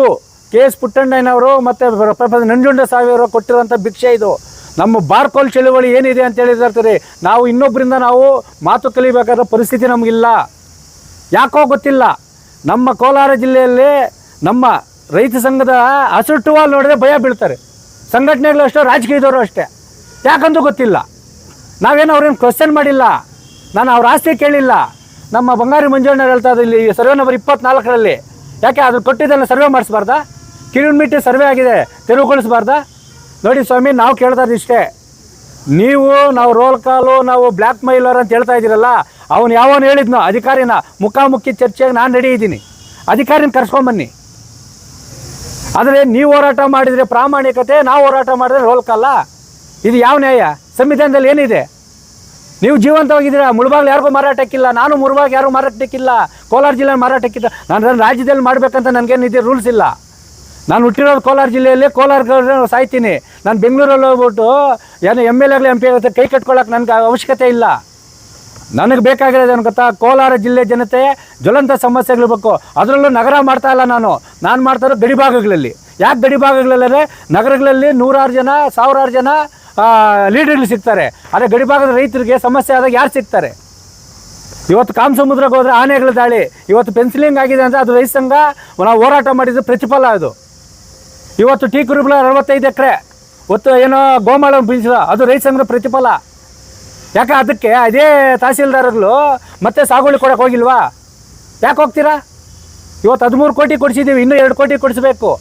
ಕೆ ಎಸ್ ಪುಟ್ಟಣ್ಣಯ್ಯನವರು ಮತ್ತು ನಂಜುಂಡ ಸಾವಿರ ಕೊಟ್ಟಿರುವಂಥ ಭಿಕ್ಷೆ ಇದು. ನಮ್ಮ ಬಾರ್ಕೋಲ್ ಚಳುವಳಿ ಏನಿದೆ ಅಂತ ಹೇಳಿದಿರ್ತೀರಿ ನಾವು ಇನ್ನೊಬ್ಬರಿಂದ ನಾವು ಮಾತು ಕಲಿಬೇಕಾದ ಪರಿಸ್ಥಿತಿ ನಮಗಿಲ್ಲ. ಯಾಕೋ ಗೊತ್ತಿಲ್ಲ. ನಮ್ಮ ಕೋಲಾರ ಜಿಲ್ಲೆಯಲ್ಲಿ ನಮ್ಮ ರೈತ ಸಂಘದ ಹಸಿಟ್ಟುವಾಲ್ ನೋಡಿದ್ರೆ ಭಯ ಬೀಳ್ತಾರೆ. ಸಂಘಟನೆಗಳು ಅಷ್ಟೇ ರಾಜಕೀಯದವರು ಅಷ್ಟೇ. ಯಾಕಂದು ಗೊತ್ತಿಲ್ಲ. ನಾವೇನು ಅವ್ರೇನು ಕ್ವಶನ್ ಮಾಡಿಲ್ಲ. ನಾನು ಅವ್ರ ಆಸ್ತಿ ಕೇಳಿಲ್ಲ. ನಮ್ಮ ಬಂಗಾರಿ ಮಂಜಣ್ಣ ಹೇಳ್ತಾ ಇಲ್ಲಿ ಸರ್ವೆ ನಂಬರ್ ಇಪ್ಪತ್ನಾಲ್ಕರಲ್ಲಿ. ಯಾಕೆ? ಅದು ಕೊಟ್ಟಿದ್ದೆಲ್ಲ ಸರ್ವೆ ಮಾಡಿಸ್ಬಾರ್ದಾ? ಕಿಲೋಮೀಟರ್ ಸರ್ವೆ ಆಗಿದೆ. ತೆರವುಗೊಳಿಸ್ಬಾರ್ದಾ? ನೋಡಿ ಸ್ವಾಮಿ, ನಾವು ಕೇಳ್ತಾ ಇಷ್ಟೇ. ನೀವು ನಾವು ರೋಲ್ ಕಾಲು ನಾವು ಬ್ಲ್ಯಾಕ್ ಮೈಲರ್ ಅಂತ ಹೇಳ್ತಾ ಇದ್ದೀರಲ್ಲ, ಅವನು ಯಾವನು ಹೇಳಿದ್ನೋ, ಅಧಿಕಾರಿನ ಮುಖಾಮುಖಿ ಚರ್ಚೆಗೆ ನಾನು ರೆಡಿ ಇದ್ದೀನಿ. ಅಧಿಕಾರಿನ ಕರ್ಸ್ಕೊಂಬನ್ನಿ ಆದರೆ ನೀವು ಹೋರಾಟ ಮಾಡಿದರೆ ಪ್ರಾಮಾಣಿಕತೆ, ನಾವು ಹೋರಾಟ ಮಾಡಿದ್ರೆ ರೋಲ್ ಕಾಲ ಇದು ಯಾವ ನ್ಯಾಯ? ಸಂವಿಧಾನದಲ್ಲಿ ಏನಿದೆ? ನೀವು ಜೀವಂತವಾಗಿದ್ದೀರಾ? ಮುಳುಬಾಗ್ಲು ಯಾರಿಗೂ ಮಾರಾಟಕ್ಕಿಲ್ಲ. ನಾನು ಮುಳುಬಾಗ್ ಯಾರು ಮಾರಾಟಕ್ಕಿಲ್ಲ. ಕೋಲಾರ ಜಿಲ್ಲೆ ಮಾರಾಟಕ್ಕಿಲ್ಲ. ನಾನು ರಾಜ್ಯದಲ್ಲಿ ಮಾಡಬೇಕಂತ ನನಗೇನು ಇದೆ ರೂಲ್ಸ್ ಇಲ್ಲ. ನಾನು ಹುಟ್ಟಿರೋದು ಕೋಲಾರ ಜಿಲ್ಲೆಯಲ್ಲಿ ಕೋಲಾರ ಸಾಯ್ತೀನಿ. ನಾನು ಬೆಂಗಳೂರಲ್ಲಿ ಹೋಗ್ಬಿಟ್ಟು ಏನು ಎಂ ಎಲ್ ಎಗಳು ಎಂ ಪಿ ಆಗುತ್ತೆ ಕೈ ಕಟ್ಕೊಳ್ಳೋಕೆ ನನಗೆ ಅವಶ್ಯಕತೆ ಇಲ್ಲ. ನನಗೆ ಬೇಕಾಗಿರೋದು ಏನು ಗೊತ್ತಾ? ಕೋಲಾರ ಜಿಲ್ಲೆ ಜನತೆ ಜ್ವಲಂತ ಸಮಸ್ಯೆಗಳು ಬೇಕು ಅದರಲ್ಲೂ ನಗರ ಮಾಡ್ತಾ ಇಲ್ಲ ನಾನು. ನಾನು ಮಾಡ್ತಾ ಇರೋ ಗಡಿ ಭಾಗಗಳಲ್ಲಿ. ಯಾಕೆ ಗಡಿ ಭಾಗಗಳಲ್ಲಂದರೆ ನಗರಗಳಲ್ಲಿ ನೂರಾರು ಜನ, ಸಾವಿರಾರು ಜನ ಲೀಡರ್ಗಳು ಸಿಗ್ತಾರೆ. ಆದರೆ ಗಡಿ ಭಾಗದ ರೈತರಿಗೆ ಸಮಸ್ಯೆ ಆದಾಗ ಯಾರು ಸಿಗ್ತಾರೆ? ಇವತ್ತು ಕಾಮಸಮುದ್ರಕ್ಕೆ ಹೋದರೆ ಆನೆಗಳ ದಾಳಿ. ಇವತ್ತು ಪೆನ್ಸಿಲಿಂಗ್ ಆಗಿದೆ ಅಂದರೆ ಅದು ರೈತ ಸಂಘ, ನಾವು ಹೋರಾಟ ಮಾಡಿದ್ದು ಪ್ರತಿಫಲ ಅದು. ಇವತ್ತು ಟೀ ಕುರುಬಲ ಅರವತ್ತೈದು ಎಕರೆ. ಒತ್ತು ಏನೋ ಗೋಮಾಳ ಬೀಳಿಸಿದ. ಅದು ರೈತ ಸಂಘದ ಪ್ರತಿಫಲ. ಯಾಕೆ ಅದಕ್ಕೆ ಅದೇ ತಹಸೀಲ್ದಾರ್ಗಳು ಮತ್ತೆ ಸಾಗುವಳಿ ಕೊಡಕ್ಕೆ ಹೋಗಿಲ್ವಾ? ಯಾಕೆ ಹೋಗ್ತೀರಾ? ಇವತ್ತು ಹದಿಮೂರು ಕೋಟಿ ಕೊಡಿಸಿದ್ದೀವಿ ಇನ್ನೂ ಎರಡು ಕೋಟಿ ಕೊಡಿಸ್ಬೇಕು.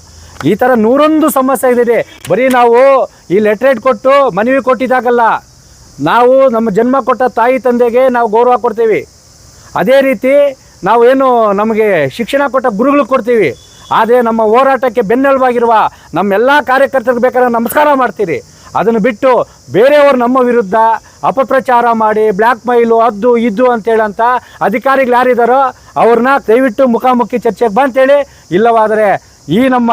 ಈ ಥರ ನೂರೊಂದು ಸಮಸ್ಯೆ ಇದೆ. ಬರೀ ನಾವು ಈ ಲೆಟ್ರೇಟ್ ಕೊಟ್ಟು ಮನವಿ ಕೊಟ್ಟಿದ್ದಾಗಲ್ಲ. ನಾವು ನಮ್ಮ ಜನ್ಮ ಕೊಟ್ಟ ತಾಯಿ ತಂದೆಗೆ ನಾವು ಗೌರವ ಕೊಡ್ತೀವಿ. ಅದೇ ರೀತಿ ನಾವು ಏನು ನಮಗೆ ಶಿಕ್ಷಣ ಕೊಟ್ಟ ಗುರುಗಳಿಗೆ ಕೊಡ್ತೀವಿ. ಆದರೆ ನಮ್ಮ ಹೋರಾಟಕ್ಕೆ ಬೆನ್ನೆಲುಬಾಗಿರುವ ನಮ್ಮೆಲ್ಲ ಕಾರ್ಯಕರ್ತರಿಗೆ ಬೇಕಾದ್ರೆ ನಮಸ್ಕಾರ ಮಾಡ್ತೀರಿ. ಅದನ್ನು ಬಿಟ್ಟು ಬೇರೆಯವರು ನಮ್ಮ ವಿರುದ್ಧ ಅಪಪ್ರಚಾರ ಮಾಡಿ ಬ್ಲ್ಯಾಕ್ ಮೈಲು ಅದು ಇದ್ದು ಅಂತೇಳಂತ ಅಧಿಕಾರಿಗಳು ಯಾರಿದ್ದಾರೋ ಅವ್ರನ್ನ ದಯವಿಟ್ಟು ಮುಖಾಮುಖಿ ಚರ್ಚೆಗೆ ಬಂತೇಳಿ ಇಲ್ಲವಾದರೆ ಈ ನಮ್ಮ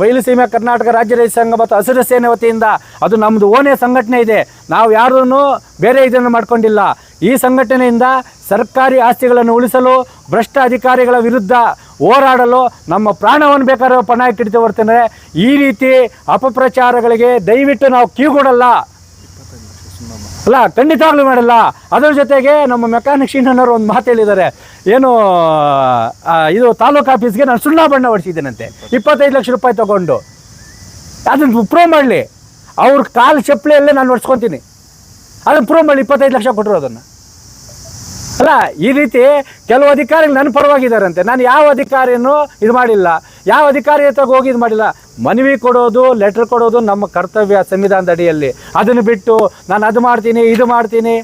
ಬಯಲುಸೀಮೆ ಕರ್ನಾಟಕ ರಾಜ್ಯ ರೈತ ಸಂಘ ಮತ್ತು ಹಸಿರು ಸೇನೆ ವತಿಯಿಂದ ಅದು ನಮ್ಮದು ಓನೇ ಸಂಘಟನೆ ಇದೆ. ನಾವು ಯಾರೂ ಬೇರೆ ಇದನ್ನು ಮಾಡಿಕೊಂಡಿಲ್ಲ. ಈ ಸಂಘಟನೆಯಿಂದ ಸರ್ಕಾರಿ ಆಸ್ತಿಗಳನ್ನು ಉಳಿಸಲು, ಭ್ರಷ್ಟ ಅಧಿಕಾರಿಗಳ ವಿರುದ್ಧ ಹೋರಾಡಲು ನಮ್ಮ ಪ್ರಾಣವನ್ನು ಬೇಕಾದ್ರೆ ಪಣ ಇಟ್ಟಿಡ್ತೀವಿ ಈ ರೀತಿ ಅಪಪ್ರಚಾರಗಳಿಗೆ ದಯವಿಟ್ಟು ನಾವು ಕಿವಿಗೊಡಲ್ಲ ಅಲ್ಲ ಖಂಡಿತವಾಗ್ಲೂ ಮಾಡಲ್ಲ. ಅದ್ರ ಜೊತೆಗೆ ನಮ್ಮ ಮೆಕ್ಯಾನಿಕ್ ಶೀನವರು ಒಂದು ಮಾತು ಹೇಳಿದ್ದಾರೆ ಏನು ಇದು ತಾಲೂಕು ಆಫೀಸ್ಗೆ ನಾನು ಸುಣ್ಣ ಬಣ್ಣ ಹೊಡಿಸಿದ್ದೇನಂತೆ. ಇಪ್ಪತ್ತೈದು ಲಕ್ಷ ರೂಪಾಯಿ ತಗೊಂಡು. ಅದನ್ನು ಪ್ರೂವ್ ಮಾಡಲಿ. ಅವ್ರ ಕಾಲು ಚಪ್ಪಲಿಯಲ್ಲೇ ನಾನು ಹೊಡ್ಸ್ಕೊತೀನಿ. ಅದನ್ನು ಪ್ರೂವ್ ಮಾಡಲಿ, ಇಪ್ಪತ್ತೈದು ಲಕ್ಷ ಕೊಟ್ಟರು ಅದನ್ನು. ಅಲ್ಲ, ಈ ರೀತಿ ಕೆಲವು ಅಧಿಕಾರಿಗಳು ನನ್ನ ಪರವಾಗಿದ್ದಾರಂತೆ ನಾನು ಯಾವ ಅಧಿಕಾರಿಯನ್ನು ಇದು ಮಾಡಿಲ್ಲ. ಯಾವ ಅಧಿಕಾರಿ ಹತ್ರ ಹೋಗಿ ಇದು ಮಾಡಿಲ್ಲ. ಮನವಿ ಕೊಡೋದು ಲೆಟರ್ ಕೊಡೋದು ನಮ್ಮ ಕರ್ತವ್ಯ ಸಂವಿಧಾನದ ಅಡಿಯಲ್ಲಿ. ಅದನ್ನು ಬಿಟ್ಟು ನಾನು ಅದು ಮಾಡ್ತೀನಿ, ಇದು ಮಾಡ್ತೀನಿ.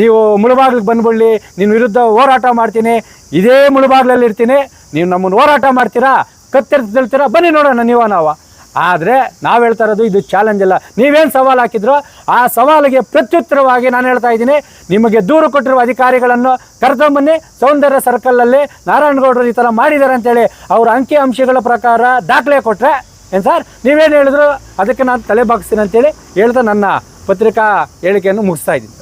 ನೀವು ಮುಳುಬಾಗ್ಲಿಗೆ ಬಂದ್ಬಿಡಲಿ ನಿನ್ನ ವಿರುದ್ಧ ಹೋರಾಟ ಮಾಡ್ತೀನಿ. ಇದೇ ಮುಳುಬಾಗ್ಲಲ್ಲಿ ಇರ್ತೀನಿ. ನೀವು ನಮ್ಮನ್ನು ಹೋರಾಟ ಮಾಡ್ತೀರಾ? ಕತ್ತೆರ್ತೀರಾ ಬನ್ನಿ ನೋಡೋಣ ನೀವು ನಾವು. ಆದರೆ ನಾವು ಹೇಳ್ತಾ ಇರೋದು ಇದು ಚಾಲೆಂಜ್ ಅಲ್ಲ. ನೀವೇನು ಸವಾಲು ಹಾಕಿದ್ರೋ ಆ ಸವಾಲಿಗೆ ಪ್ರತ್ಯುತ್ತರವಾಗಿ ನಾನು ಹೇಳ್ತಾ ಇದ್ದೀನಿ. ನಿಮಗೆ ದೂರು ಕೊಟ್ಟಿರುವ ಅಧಿಕಾರಿಗಳನ್ನು ಕರೆದೊಂಬನ್ನಿ ಸೌಂದರ್ಯ ಸರ್ಕಲಲ್ಲಿ ನಾರಾಯಣಗೌಡರು ಈ ಥರ ಮಾಡಿದ್ದಾರೆ ಅಂತೇಳಿ ಅವರ ಅಂಕಿ ಅಂಶಗಳ ಪ್ರಕಾರ ದಾಖಲೆ ಕೊಟ್ಟರೆ ಏನು ಸರ್? ನೀವೇನು ಹೇಳಿದ್ರು? ಅದಕ್ಕೆ ನಾನು ತಲೆ ಬಾಗಿಸ್ತೀನಿ ಅಂತೇಳಿ ಹೇಳ್ತಾ ನನ್ನ ಪತ್ರಿಕಾ ಹೇಳಿಕೆಯನ್ನು ಮುಗಿಸ್ತಾ ಇದ್ದೀನಿ.